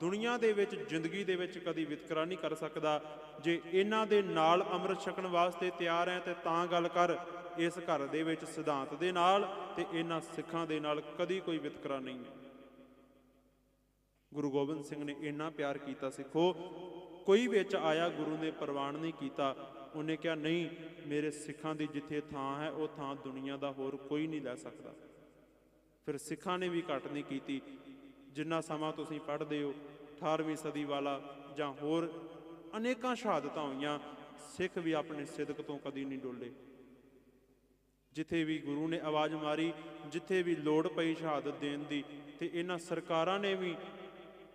Speaker 1: ਦੁਨੀਆ ਦੇ ਵਿੱਚ, ਜ਼ਿੰਦਗੀ ਦੇ ਵਿੱਚ ਕਦੀ ਵਿਤਕਰਾ ਨਹੀਂ ਕਰ ਸਕਦਾ। ਜੇ ਇਹਨਾਂ ਦੇ ਨਾਲ ਅੰਮ੍ਰਿਤ ਛਕਣ ਵਾਸਤੇ ਤਿਆਰ ਹੈ, ਤੇ ਤਾਂ ਗੱਲ ਕਰ, ਇਸ ਘਰ ਦੇ ਵਿੱਚ ਸਿਧਾਂਤ ਦੇ ਨਾਲ ਤੇ ਇਹਨਾਂ ਸਿੱਖਾਂ ਦੇ ਨਾਲ ਕਦੀ ਕੋਈ ਵਿਤਕਰਾ ਨਹੀਂ ਗੁਰੂ ਗੋਬਿੰਦ ਸਿੰਘ ਨੇ ਇੰਨਾ ਪਿਆਰ ਕੀਤਾ ਸਿੱਖੋ, ਕੋਈ ਵਿੱਚ ਆਇਆ ਗੁਰੂ ਨੇ ਪ੍ਰਵਾਨ ਨਹੀਂ ਕੀਤਾ। ਉਹਨੇ ਕਿਹਾ, ਨਹੀਂ, ਮੇਰੇ ਸਿੱਖਾਂ ਦੀ ਜਿੱਥੇ ਥਾਂ ਹੈ, ਉਹ ਥਾਂ ਦੁਨੀਆ ਦਾ ਹੋਰ ਕੋਈ ਨਹੀਂ ਲੈ ਸਕਦਾ। ਫਿਰ ਸਿੱਖਾਂ ਨੇ ਵੀ ਘੱਟ ਨਹੀਂ ਕੀਤੀ। ਜਿੰਨਾ ਸਮਾਂ ਤੁਸੀਂ ਪੜ੍ਹਦੇ ਹੋ 18ਵੀਂ ਸਦੀ ਵਾਲਾ ਜਾਂ ਹੋਰ ਅਨੇਕਾਂ ਸ਼ਹਾਦਤਾਂ ਹੋਈਆਂ, ਸਿੱਖ ਵੀ ਆਪਣੇ ਸਿਦਕ ਤੋਂ ਕਦੀ ਨਹੀਂ ਡੋਲੇ ਜਿੱਥੇ ਵੀ ਗੁਰੂ ਨੇ ਆਵਾਜ਼ ਮਾਰੀ, ਜਿੱਥੇ ਵੀ ਲੋੜ ਪਈ ਸ਼ਹਾਦਤ ਦੇਣ ਦੀ, ਤੇ ਇਹਨਾਂ ਸਰਕਾਰਾਂ ਨੇ ਵੀ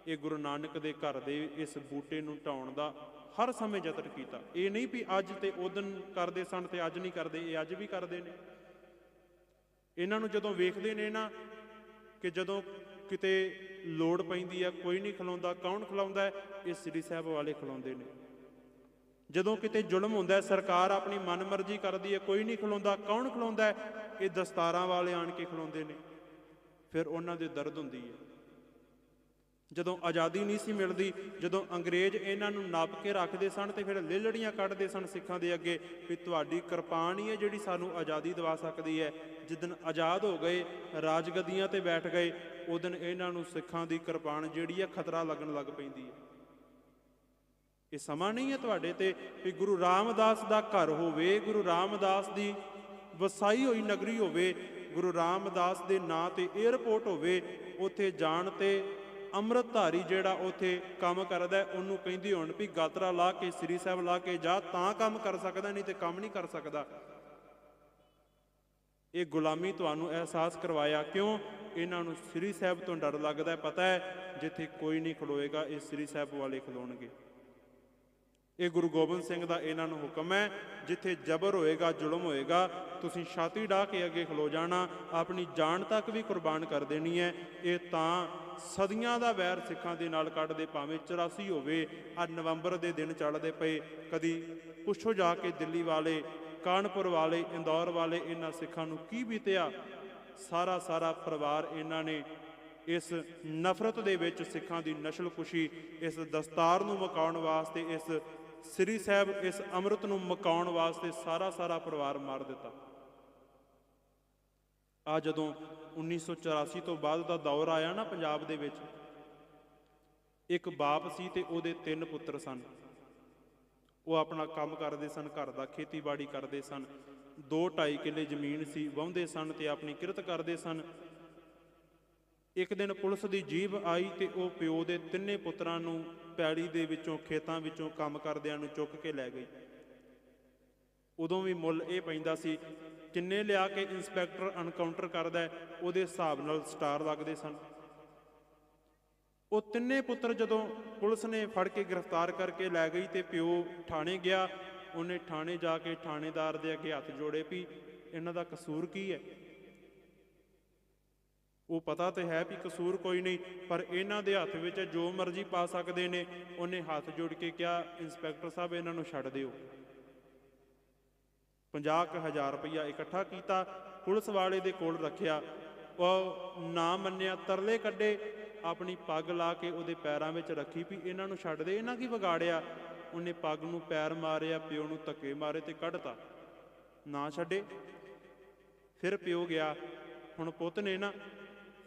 Speaker 1: ਇਹ ਗੁਰੂ ਨਾਨਕ ਦੇ ਘਰ ਦੇ ਇਸ ਬੂਟੇ ਨੂੰ ਢਾਉਣ ਦਾ ਹਰ ਸਮੇਂ ਯਤਨ ਕੀਤਾ। ਇਹ ਨਹੀਂ ਵੀ ਅੱਜ ਤੇ ਉਦੋਂ ਕਰਦੇ ਸਨ ਤੇ ਅੱਜ ਨਹੀਂ ਕਰਦੇ, ਇਹ ਅੱਜ ਵੀ ਕਰਦੇ ਨੇ। ਇਹਨਾਂ ਨੂੰ ਜਦੋਂ ਵੇਖਦੇ ਨੇ ਨਾ ਕਿ ਜਦੋਂ ਕਿਤੇ ਲੋੜ ਪੈਂਦੀ ਆ, ਕੋਈ ਨਹੀਂ ਖਲੋਂਦਾ, ਕੌਣ ਖਲਾਉਂਦਾ ਇਹ ਸ੍ਰੀ ਸਾਹਿਬ ਵਾਲੇ ਖਲਾਉਂਦੇ ਨੇ। ਜਦੋਂ ਕਿਤੇ ਜ਼ੁਲਮ ਹੁੰਦਾ ਸਰਕਾਰ ਆਪਣੀ ਮਨਮਰਜ਼ੀ ਕਰਦੀ ਹੈ, ਕੋਈ ਨਹੀਂ ਖਲੋਂਦਾ, ਕੌਣ ਖਲੋਂਦਾ ਇਹ ਦਸਤਾਰਾਂ ਵਾਲੇ ਆਣ ਕੇ ਖਲੋਂਦੇ ਨੇ। ਫਿਰ ਉਹਨਾਂ ਦੇ ਦਰਦ ਹੁੰਦੀ ਹੈ। ਜਦੋਂ ਆਜ਼ਾਦੀ ਨਹੀਂ ਸੀ ਮਿਲਦੀ, ਜਦੋਂ ਅੰਗਰੇਜ਼ ਇਹਨਾਂ ਨੂੰ ਨਾਪ ਕੇ ਰੱਖਦੇ ਸਨ ਤੇ ਫਿਰ ਲੇਲੜੀਆਂ ਕੱਢਦੇ ਸਨ ਸਿੱਖਾਂ ਦੇ ਅੱਗੇ ਵੀ ਤੁਹਾਡੀ ਕਿਰਪਾਨ ਹੀ ਹੈ ਜਿਹੜੀ ਸਾਨੂੰ ਆਜ਼ਾਦੀ ਦਿਵਾ ਸਕਦੀ ਹੈ। ਜਿੱਦਨ ਆਜ਼ਾਦ ਹੋ ਗਏ, ਰਾਜਗਦੀਆਂ ਤੇ ਬੈਠ ਗਏ ਉਹ ਦਿਨ ਇਹਨਾਂ ਨੂੰ ਸਿੱਖਾਂ ਦੀ ਕਿਰਪਾਨ ਜਿਹੜੀ ਹੈ ਖਤਰਾ ਲੱਗਣ ਲੱਗ ਪੈਂਦੀ ਹੈ ਇਹ ਸਮਾਂ ਨਹੀਂ ਹੈ ਤੁਹਾਡੇ ਤੇ ਵੀ ਗੁਰੂ ਰਾਮਦਾਸ ਦਾ ਘਰ ਹੋਵੇ, ਗੁਰੂ ਰਾਮਦਾਸ ਦੀ ਵਸਾਈ ਹੋਈ ਨਗਰੀ ਹੋਵੇ, ਗੁਰੂ ਰਾਮਦਾਸ ਦੇ ਨਾਂ ਤੇ 에ਅਰਪੋਰਟ ਹੋਵੇ, ਉੱਥੇ ਜਾਣ ਤੇ ਅੰਮ੍ਰਿਤਧਾਰੀ ਜਿਹੜਾ ਉੱਥੇ ਕੰਮ ਕਰਦਾ, ਉਹਨੂੰ ਕਹਿੰਦੀ ਹੋਣ ਵੀ ਗਾਤਰਾ ਲਾ ਕੇ, ਸ੍ਰੀ ਸਾਹਿਬ ਲਾ ਕੇ ਜਾ, ਤਾਂ ਕੰਮ ਕਰ ਸਕਦਾ, ਨਹੀਂ ਤੇ ਕੰਮ ਨਹੀਂ ਕਰ ਸਕਦਾ। ਇਹ ਗੁਲਾਮੀ ਤੁਹਾਨੂੰ ਅਹਿਸਾਸ ਕਰਵਾਇਆ। ਕਿਉਂ? ਇਹਨਾਂ ਨੂੰ ਸ੍ਰੀ ਸਾਹਿਬ ਤੋਂ ਡਰ ਲੱਗਦਾ ਹੈ। ਪਤਾ ਹੈ ਜਿੱਥੇ ਕੋਈ ਨਹੀਂ ਖਲੋਏਗਾ ਇਹ ਸ੍ਰੀ ਸਾਹਿਬ ਵਾਲੇ ਖਲੋਣਗੇ। ਇਹ ਗੁਰੂ ਗੋਬਿੰਦ ਸਿੰਘ ਦਾ ਇਹਨਾਂ ਨੂੰ ਹੁਕਮ ਹੈ, ਜਿੱਥੇ ਜ਼ਬਰ ਹੋਏਗਾ, ਜ਼ੁਲਮ ਹੋਏਗਾ, ਤੁਸੀਂ ਛਾਤੀ ਢਾ ਕੇ ਅੱਗੇ ਖਲੋ ਜਾਣਾ, ਆਪਣੀ ਜਾਨ ਤੱਕ ਵੀ ਕੁਰਬਾਨ ਕਰ ਦੇਣੀ ਹੈ। ਇਹ ਤਾਂ ਸਦੀਆਂ ਦਾ ਵੈਰ ਸਿੱਖਾਂ ਦੇ ਨਾਲ ਕੱਢਦੇ, ਭਾਵੇਂ 84 ਹੋਵੇ ਆ ਨਵੰਬਰ ਦੇ ਦਿਨ ਚੱਲਦੇ ਪਏ, ਕਦੀ ਪੁੱਛੋ ਜਾ ਕੇ ਦਿੱਲੀ ਵਾਲੇ, ਕਾਨਪੁਰ ਵਾਲੇ, ਇੰਦੌਰ ਵਾਲੇ, ਇਹਨਾਂ ਸਿੱਖਾਂ ਨੂੰ ਕੀ ਬੀਤਿਆ? ਸਾਰਾ ਸਾਰਾ ਪਰਿਵਾਰ ਇਹਨਾਂ ਨੇ ਇਸ ਨਫ਼ਰਤ ਦੇ ਵਿੱਚ ਸਿੱਖਾਂ ਦੀ ਨਸਲਕੁਸ਼ੀ ਇਸ ਦਸਤਾਰ ਨੂੰ ਮਕਾਉਣ ਵਾਸਤੇ, ਇਸ ਸ੍ਰੀ ਸਾਹਿਬ, ਇਸ ਅੰਮ੍ਰਿਤ ਨੂੰ ਮਕਾਉਣ ਵਾਸਤੇ ਸਾਰਾ ਸਾਰਾ ਪਰਿਵਾਰ ਮਾਰ ਦਿੱਤਾ। ਆ ਜਦੋਂ 1984 ਤੋਂ ਬਾਅਦ ਦਾ ਦੌਰ ਆਇਆ ਨਾ ਪੰਜਾਬ ਦੇ ਵਿੱਚ, ਇੱਕ ਬਾਪ ਸੀ ਤੇ ਉਹਦੇ ਤਿੰਨ ਪੁੱਤਰ ਸਨ। ਉਹ ਆਪਣਾ ਕੰਮ ਕਰਦੇ ਸਨ, ਘਰ ਦਾ ਖੇਤੀਬਾੜੀ ਕਰਦੇ ਸਨ। 2.5 ਕਿੱਲੇ ਜ਼ਮੀਨ ਸੀ, ਵਾਹੁੰਦੇ ਸਨ ਤੇ ਆਪਣੀ ਕਿਰਤ ਕਰਦੇ ਸਨ। ਇੱਕ ਦਿਨ ਪੁਲਿਸ ਦੀ ਜੀਬ ਆਈ ਤੇ ਉਹ ਪਿਓ ਦੇ ਤਿੰਨੇ ਪੁੱਤਰਾਂ ਨੂੰ ਪੈੜੀ ਦੇ ਵਿੱਚੋਂ, ਖੇਤਾਂ ਵਿੱਚੋਂ ਕੰਮ ਕਰਦਿਆਂ ਨੂੰ ਚੁੱਕ ਕੇ ਲੈ ਗਈ। ਉਦੋਂ ਵੀ ਮੁੱਲ ਇਹ ਪੈਂਦਾ ਸੀ ਕਿੰਨੇ ਲਿਆ ਕੇ ਇੰਸਪੈਕਟਰ ਐਨਕਾਊਂਟਰ ਕਰਦਾ ਉਹਦੇ ਹਿਸਾਬ ਨਾਲ ਸਟਾਰ ਲੱਗਦੇ ਸਨ। ਉਹ ਤਿੰਨੇ ਪੁੱਤਰ ਜਦੋਂ ਪੁਲਿਸ ਨੇ ਫੜ ਕੇ ਗ੍ਰਿਫਤਾਰ ਕਰਕੇ ਲੈ ਗਈ ਤੇ ਪਿਓ ਥਾਣੇ ਗਿਆ ਉਹਨੇ ਥਾਣੇ ਜਾ ਕੇ ਥਾਣੇਦਾਰ ਦੇ ਅੱਗੇ ਹੱਥ ਜੋੜੇ ਵੀ ਇਹਨਾਂ ਦਾ ਕਸੂਰ ਕੀ ਹੈ? ਉਹ ਪਤਾ ਤੇ ਹੈ ਵੀ ਕਸੂਰ ਕੋਈ ਨਹੀਂ, ਪਰ ਇਹਨਾਂ ਦੇ ਹੱਥ ਵਿੱਚ ਜੋ ਮਰਜ਼ੀ ਪਾ ਸਕਦੇ ਨੇ, ਉਹਨੇ ਹੱਥ ਜੋੜ ਕੇ ਕਿਹਾ, ਇੰਸਪੈਕਟਰ ਸਾਹਿਬ, ਇਹਨਾਂ ਨੂੰ ਛੱਡ ਦਿਓ। 50000 ਰੁਪਇਆ ਇਕੱਠਾ ਕੀਤਾ, ਪੁਲਿਸ ਵਾਲੇ ਦੇ ਕੋਲ ਰੱਖਿਆ। ਉਹ ਨਾ ਮੰਨਿਆ, ਤਰਲੇ ਕੱਢੇ, ਆਪਣੀ ਪੱਗ ਲਾ ਕੇ ਉਹਦੇ ਪੈਰਾਂ ਵਿੱਚ ਰੱਖੀ ਵੀ ਇਹਨਾਂ ਨੂੰ ਛੱਡ ਦੇ, ਇਹਨਾਂ ਕੀ ਵਿਗਾੜਿਆ? ਉਹਨੇ ਪੱਗ ਨੂੰ ਪੈਰ ਮਾਰਿਆ, ਪਿਓ ਨੂੰ ਧੱਕੇ ਮਾਰੇ ਤੇ ਕੱਢਤਾ। ਨਾ ਛੱਡੇ। ਫਿਰ ਪਿਓ ਗਿਆ, ਹੁਣ ਪੁੱਤ ਨੇ ਨਾ,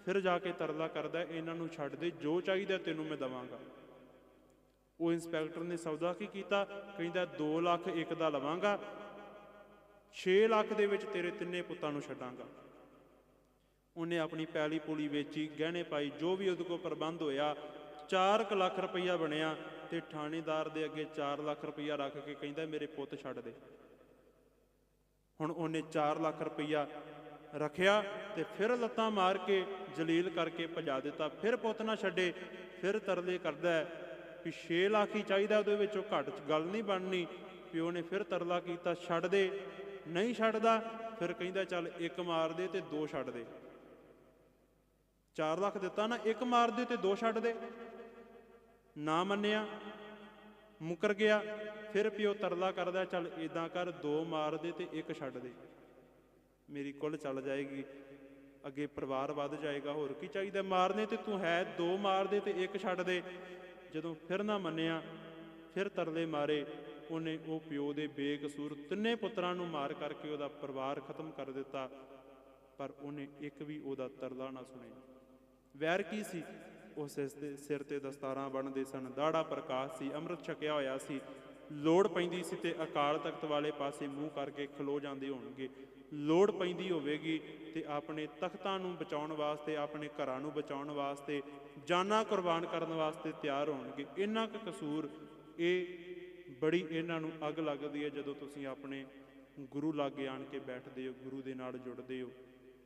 Speaker 1: ਫਿਰ ਜਾ ਕੇ ਤਰਲਾ ਕਰਦਾ, ਇਹਨਾਂ ਨੂੰ ਛੱਡ ਦੇ, ਜੋ ਚਾਹੀਦਾ ਤੈਨੂੰ ਮੈਂ ਦਵਾਂਗਾ। ਉਹ ਇੰਸਪੈਕਟਰ ਨੇ ਸੌਦਾ ਕੀ ਕੀਤਾ? ਕਹਿੰਦਾ 2 ਲੱਖ ਇੱਕ ਦਾ ਲਵਾਂਗਾ 6 ਲੱਖ ਦੇ ਵਿੱਚ ਤੇਰੇ ਤਿੰਨੇ ਪੁੱਤਾਂ ਨੂੰ ਛੱਡਾਂਗਾ। ਉਹਨੇ ਆਪਣੀ ਪੈਲੀ ਪੂਲੀ ਵੇਚੀ, ਗਹਿਣੇ ਪਾਈ, ਜੋ ਵੀ ਉਹਦੇ ਕੋਲ ਪ੍ਰਬੰਧ ਹੋਇਆ 4 ਲੱਖ ਰੁਪਈਆ ਬਣਿਆ। ਤੇ ਥਾਣੇਦਾਰ ਦੇ ਅੱਗੇ 4 ਲੱਖ ਰੁਪਈਆ ਰੱਖ ਕੇ ਕਹਿੰਦਾ ਮੇਰੇ ਪੁੱਤ ਛੱਡ ਦੇ। ਹੁਣ ਉਹਨੇ 4 ਲੱਖ ਰੁਪਈਆ ਰੱਖਿਆ ਤੇ ਫਿਰ ਲੱਤਾਂ ਮਾਰ ਕੇ ਜਲੀਲ ਕਰਕੇ ਭਜਾ ਦਿੱਤਾ। ਫਿਰ ਪੁੱਤ ਨਾ ਛੱਡੇ, ਫਿਰ ਤਰਲੇ ਕਰਦਾ ਹੈ ਵੀ 6 ਲੱਖ ਹੀ ਚਾਹੀਦਾ ਉਹਦੇ ਵਿੱਚੋਂ, ਘੱਟ ਗੱਲ ਨਹੀਂ ਬਣਨੀ। ਪਿਓ ਨੇ ਫਿਰ ਤਰਲਾ ਕੀਤਾ, ਛੱਡ ਦੇ। ਨਹੀਂ ਛੱਡਦਾ, ਫਿਰ ਕਹਿੰਦਾ ਚੱਲ ਇੱਕ ਮਾਰ ਦੇ ਤੇ ਦੋ ਛੱਡ ਦੇ। 4 ਲੱਖ ਦਿੱਤਾ ਨਾ, ਇੱਕ ਮਾਰ ਦੇ ਤੇ ਦੋ ਛੱਡ ਦੇ। ਨਾ ਮੰਨਿਆ, ਮੁਕਰ ਗਿਆ, ਫਿਰ ਪਿਓ ਤਰਲਾ ਕਰਦਾ, ਚੱਲ ਇਦਾਂ ਕਰ, ਦੋ ਮਾਰ ਦੇ ਤੇ ਇੱਕ ਛੱਡ ਦੇ। ਮੇਰੀ ਕੁੱਲ ਚੱਲ ਜਾਏਗੀ, ਅੱਗੇ ਪਰਿਵਾਰ ਵੱਧ ਜਾਏਗਾ, ਹੋਰ ਕੀ ਚਾਹੀਦਾ? ਮਾਰਨੇ ਤੇ ਤੂੰ ਹੈ, ਦੋ ਮਾਰ ਦੇ ਤੇ ਇੱਕ ਛੱਡ ਦੇ। ਜਦੋਂ ਫਿਰ ਨਾ ਮੰਨਿਆ, ਫਿਰ ਤਰਲੇ ਮਾਰੇ, ਉਹਨੇ ਉਹ ਪਿਓ ਦੇ ਬੇਕਸੂਰ ਤਿੰਨੇ ਪੁੱਤਰਾਂ ਨੂੰ ਮਾਰ ਕਰਕੇ ਉਹਦਾ ਪਰਿਵਾਰ ਖਤਮ ਕਰ ਦਿੱਤਾ, ਪਰ ਉਹਨੇ ਇੱਕ ਵੀ ਉਹਦਾ ਤਰਲਾ ਨਾ ਸੁਣਿਆ। ਵੈਰ ਕੀ ਸੀ? ਉਸ ਇਸ ਦੇ ਸਿਰ ਤੇ ਦਸਤਾਰਾਂ ਬਣਦੇ ਸਨ। ਦਾੜਾ ਪ੍ਰਕਾਸ਼ ਸੀ, ਅੰਮ੍ਰਿਤ ਛਕਿਆ ਹੋਇਆ ਸੀ। ਲੋੜ ਪੈਂਦੀ ਸੀ ਤੇ ਅਕਾਲ ਤਖਤ ਵਾਲੇ ਪਾਸੇ ਮੂੰਹ ਕਰਕੇ ਖਲੋ ਜਾਂਦੇ ਹੋਣਗੇ। ਲੋੜ ਪੈਂਦੀ ਹੋਵੇਗੀ ਤੇ ਆਪਣੇ ਤਖਤਾਂ ਨੂੰ ਬਚਾਉਣ ਵਾਸਤੇ, ਆਪਣੇ ਘਰਾਂ ਨੂੰ ਬਚਾਉਣ ਵਾਸਤੇ, ਜਾਨਾਂ ਕੁਰਬਾਨ ਕਰਨ ਵਾਸਤੇ ਤਿਆਰ ਹੋਣਗੇ। ਇਹਨਾਂ ਕੁ ਕਸੂਰ, ਇਹ ਬੜੀ ਇਹਨਾਂ ਨੂੰ ਅੱਗ ਲੱਗਦੀ ਹੈ ਜਦੋਂ ਤੁਸੀਂ ਆਪਣੇ ਗੁਰੂ ਲਾਗੇ ਆਣ ਕੇ ਬੈਠਦੇ ਹੋ, ਗੁਰੂ ਦੇ ਨਾਲ ਜੁੜਦੇ ਹੋ।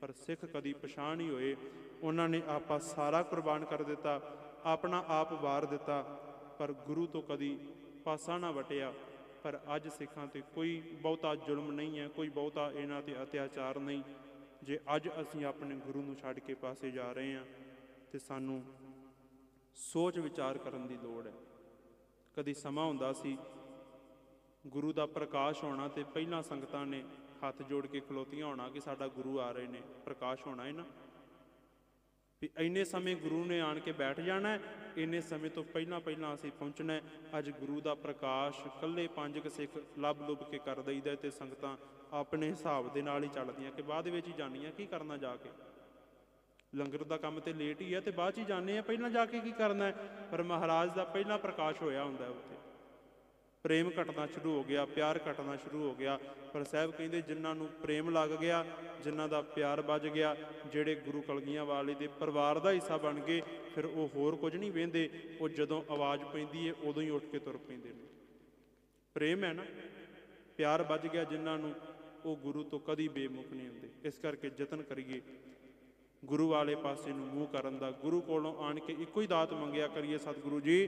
Speaker 1: ਪਰ ਸਿੱਖ ਕਦੀ ਪਛਾਣ ਹੀ ਹੋਏ। ਉਹਨਾਂ ਨੇ ਆਪਾ ਸਾਰਾ ਕੁਰਬਾਨ ਕਰ ਦਿੱਤਾ, ਆਪਣਾ ਆਪ ਵਾਰ ਦਿੱਤਾ, ਪਰ ਗੁਰੂ ਤੋਂ ਕਦੀ ਪਾਸਾ ਨਾ ਵਟਿਆ। ਪਰ ਅੱਜ ਸਿੱਖਾਂ ਤੇ ਕੋਈ ਬਹੁਤਾ ਜ਼ੁਲਮ ਨਹੀਂ ਹੈ, ਕੋਈ ਬਹੁਤਾ ਇਹਨਾਂ ਤੇ ਅਤਿਆਚਾਰ ਨਹੀਂ। ਜੇ ਅੱਜ ਅਸੀਂ ਆਪਣੇ ਗੁਰੂ ਨੂੰ ਛੱਡ ਕੇ ਪਾਸੇ ਜਾ ਰਹੇ ਹਾਂ, ਤੇ ਸਾਨੂੰ ਸੋਚ ਵਿਚਾਰ ਕਰਨ ਦੀ ਲੋੜ ਹੈ। ਕਦੀ ਸਮਾਂ ਹੁੰਦਾ ਸੀ, ਗੁਰੂ ਦਾ ਪ੍ਰਕਾਸ਼ ਹੋਣਾ ਤੇ ਪਹਿਲਾਂ ਸੰਗਤਾਂ ਨੇ ਹੱਥ ਜੋੜ ਕੇ ਖਲੋਤੀਆਂ ਹੋਣਾ ਕਿ ਸਾਡਾ ਗੁਰੂ ਆ ਰਹੇ ਨੇ, ਪ੍ਰਕਾਸ਼ ਹੋਣਾ ਹੈ ਨਾ ਵੀ ਇੰਨੇ ਸਮੇਂ ਗੁਰੂ ਨੇ ਆਣ ਕੇ ਬੈਠ ਜਾਣਾ ਇੰਨੇ ਸਮੇਂ ਤੋਂ ਪਹਿਲਾਂ ਪਹਿਲਾਂ ਅਸੀਂ ਪਹੁੰਚਣਾ ਅੱਜ ਗੁਰੂ ਦਾ ਪ੍ਰਕਾਸ਼ ਕੱਲੇ ਪੰਜ ਕੁ ਸਿੱਖ ਲੱਭ ਲੁੱਭ ਕੇ ਕਰ ਦਈਦਾ ਤੇ ਸੰਗਤਾਂ ਆਪਣੇ ਹਿਸਾਬ ਦੇ ਨਾਲ ਹੀ ਚੱਲਦੀਆਂ ਕਿ ਬਾਅਦ ਵਿੱਚ ਹੀ ਜਾਣੀਆਂ ਕੀ ਕਰਨਾ ਜਾ ਕੇ। ਲੰਗਰ ਦਾ ਕੰਮ ਤੇ ਲੇਟ ਹੀ ਹੈ ਤੇ ਬਾਅਦ ਚ ਹੀ ਜਾਣੇ ਆ ਪਹਿਲਾਂ ਜਾ ਕੇ ਕੀ ਕਰਨਾ ਹੈ? ਪਰ ਮਹਾਰਾਜ ਦਾ ਪਹਿਲਾਂ ਪ੍ਰਕਾਸ਼ ਹੋਇਆ ਹੁੰਦਾ ਉੱਥੇ। ਪ੍ਰੇਮ ਘਟਣਾ ਸ਼ੁਰੂ ਹੋ ਗਿਆ, ਪਿਆਰ ਘਟਣਾ ਸ਼ੁਰੂ ਹੋ ਗਿਆ। ਪਰ ਸਾਹਿਬ ਕਹਿੰਦੇ ਜਿਨ੍ਹਾਂ ਨੂੰ ਪ੍ਰੇਮ ਲੱਗ ਗਿਆ, ਜਿਨ੍ਹਾਂ ਦਾ ਪਿਆਰ ਵੱਜ ਗਿਆ, ਜਿਹੜੇ ਗੁਰੂ ਕਲਗੀਆਂ ਵਾਲੇ ਦੇ ਪਰਿਵਾਰ ਦਾ ਹਿੱਸਾ ਬਣ ਗਏ, ਫਿਰ ਉਹ ਹੋਰ ਕੁਝ ਨਹੀਂ ਵੇਂਦੇ, ਉਹ ਜਦੋਂ ਆਵਾਜ਼ ਪੈਂਦੀ ਹੈ ਉਦੋਂ ਹੀ ਉੱਠ ਕੇ ਤੁਰ ਪੈਂਦੇ ਨੇ। ਪ੍ਰੇਮ ਹੈ ਨਾ, ਪਿਆਰ ਵੱਜ ਗਿਆ ਜਿਨ੍ਹਾਂ ਨੂੰ, ਉਹ ਗੁਰੂ ਤੋਂ ਕਦੀ ਬੇਮੁਖ ਨਹੀਂ ਹੁੰਦੇ। ਇਸ ਕਰਕੇ ਯਤਨ ਕਰੀਏ ਗੁਰੂ ਵਾਲੇ ਪਾਸੇ ਨੂੰ ਮੂੰਹ ਕਰਨ ਦਾ, ਗੁਰੂ ਕੋਲੋਂ ਆਣ ਕੇ ਇੱਕੋ ਹੀ ਦਾਤ ਮੰਗਿਆ ਕਰੀਏ, ਸਤਿਗੁਰੂ ਜੀ,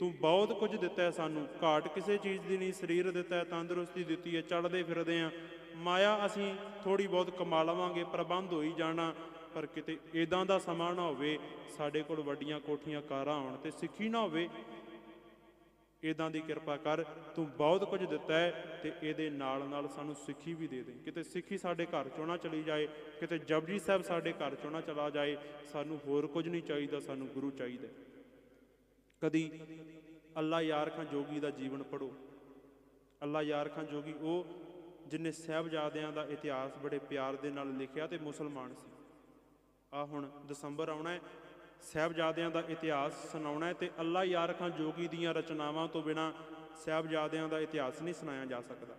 Speaker 1: ਤੂੰ ਬਹੁਤ ਕੁਝ ਦਿੱਤਾ ਹੈ ਸਾਨੂੰ, ਘਾਟ ਕਿਸੇ ਚੀਜ਼ ਦੀ ਨਹੀਂ, ਸਰੀਰ ਦਿੱਤਾ ਹੈ, ਤੰਦਰੁਸਤੀ ਦਿੱਤੀ ਹੈ ਚੱਲਦੇ ਫਿਰਦੇ ਆ ਮਾਇਆ ਅਸੀਂ ਥੋੜੀ ਬਹੁਤ ਕਮਾ ਲਵਾਂਗੇ, ਪ੍ਰਬੰਧ ਹੋਈ ਜਾਣਾ, ਪਰ ਕਿਤੇ ਇਦਾਂ ਦਾ ਸਮਾਂ ਨਾ ਹੋਵੇ, ਸਾਡੇ ਕੋਲ ਵੱਡੀਆਂ ਕੋਠੀਆਂ ਕਾਰਾਂ ਹੋਣ ਤੇ ਸਿੱਖੀ ਨਾ ਹੋਵੇ ਇਦਾਂ ਦੀ ਕਿਰਪਾ ਕਰ, ਤੂੰ ਬਹੁਤ ਕੁਝ ਦਿੱਤਾ ਹੈ ਤੇ ਇਹਦੇ ਨਾਲ ਨਾਲ ਸਾਨੂੰ ਸਿੱਖੀ ਵੀ ਦੇ ਦੇ। ਕਿਤੇ ਸਿੱਖੀ ਸਾਡੇ ਘਰ ਚੋਂ ਨਾ ਚਲੀ ਜਾਏ, ਕਿਤੇ ਜਪਜੀ ਸਾਹਿਬ ਸਾਡੇ ਘਰ ਚੋਂ ਨਾ ਚਲਾ ਜਾਏ, ਸਾਨੂੰ ਹੋਰ ਕੁਝ ਨਹੀਂ ਚਾਹੀਦਾ, ਸਾਨੂੰ ਗੁਰੂ ਚਾਹੀਦਾ ਕਦੀ ਅੱਲਾ ਯਾਰ ਖਾਂ ਜੋਗੀ ਦਾ ਜੀਵਨ ਪੜੋ ਅੱਲਾ ਯਾਰ ਖਾਂ ਜੋਗੀ, ਉਹ ਜਿਨੇ ਸਹਿਬਜ਼ਾਦਿਆਂ ਦਾ ਇਤਿਹਾਸ ਬੜੇ ਪਿਆਰ ਦੇ ਨਾਲ ਲਿਖਿਆ ਤੇ ਮੁਸਲਮਾਨ ਸੀ। ਆ ਹੁਣ ਦਸੰਬਰ ਆਉਣਾ ਹੈ ਸਹਿਬਜ਼ਾਦਿਆਂ ਦਾ ਇਤਿਹਾਸ ਸੁਣਾਉਣਾ ਹੈ ਤੇ ਅੱਲਾ ਯਾਰ ਖਾਂ ਜੋਗੀ ਦੀਆਂ ਰਚਨਾਵਾਂ ਤੋਂ ਬਿਨਾ ਸਹਿਬਜ਼ਾਦਿਆਂ ਦਾ ਇਤਿਹਾਸ ਨਹੀਂ ਸੁਣਾਇਆ ਜਾ ਸਕਦਾ।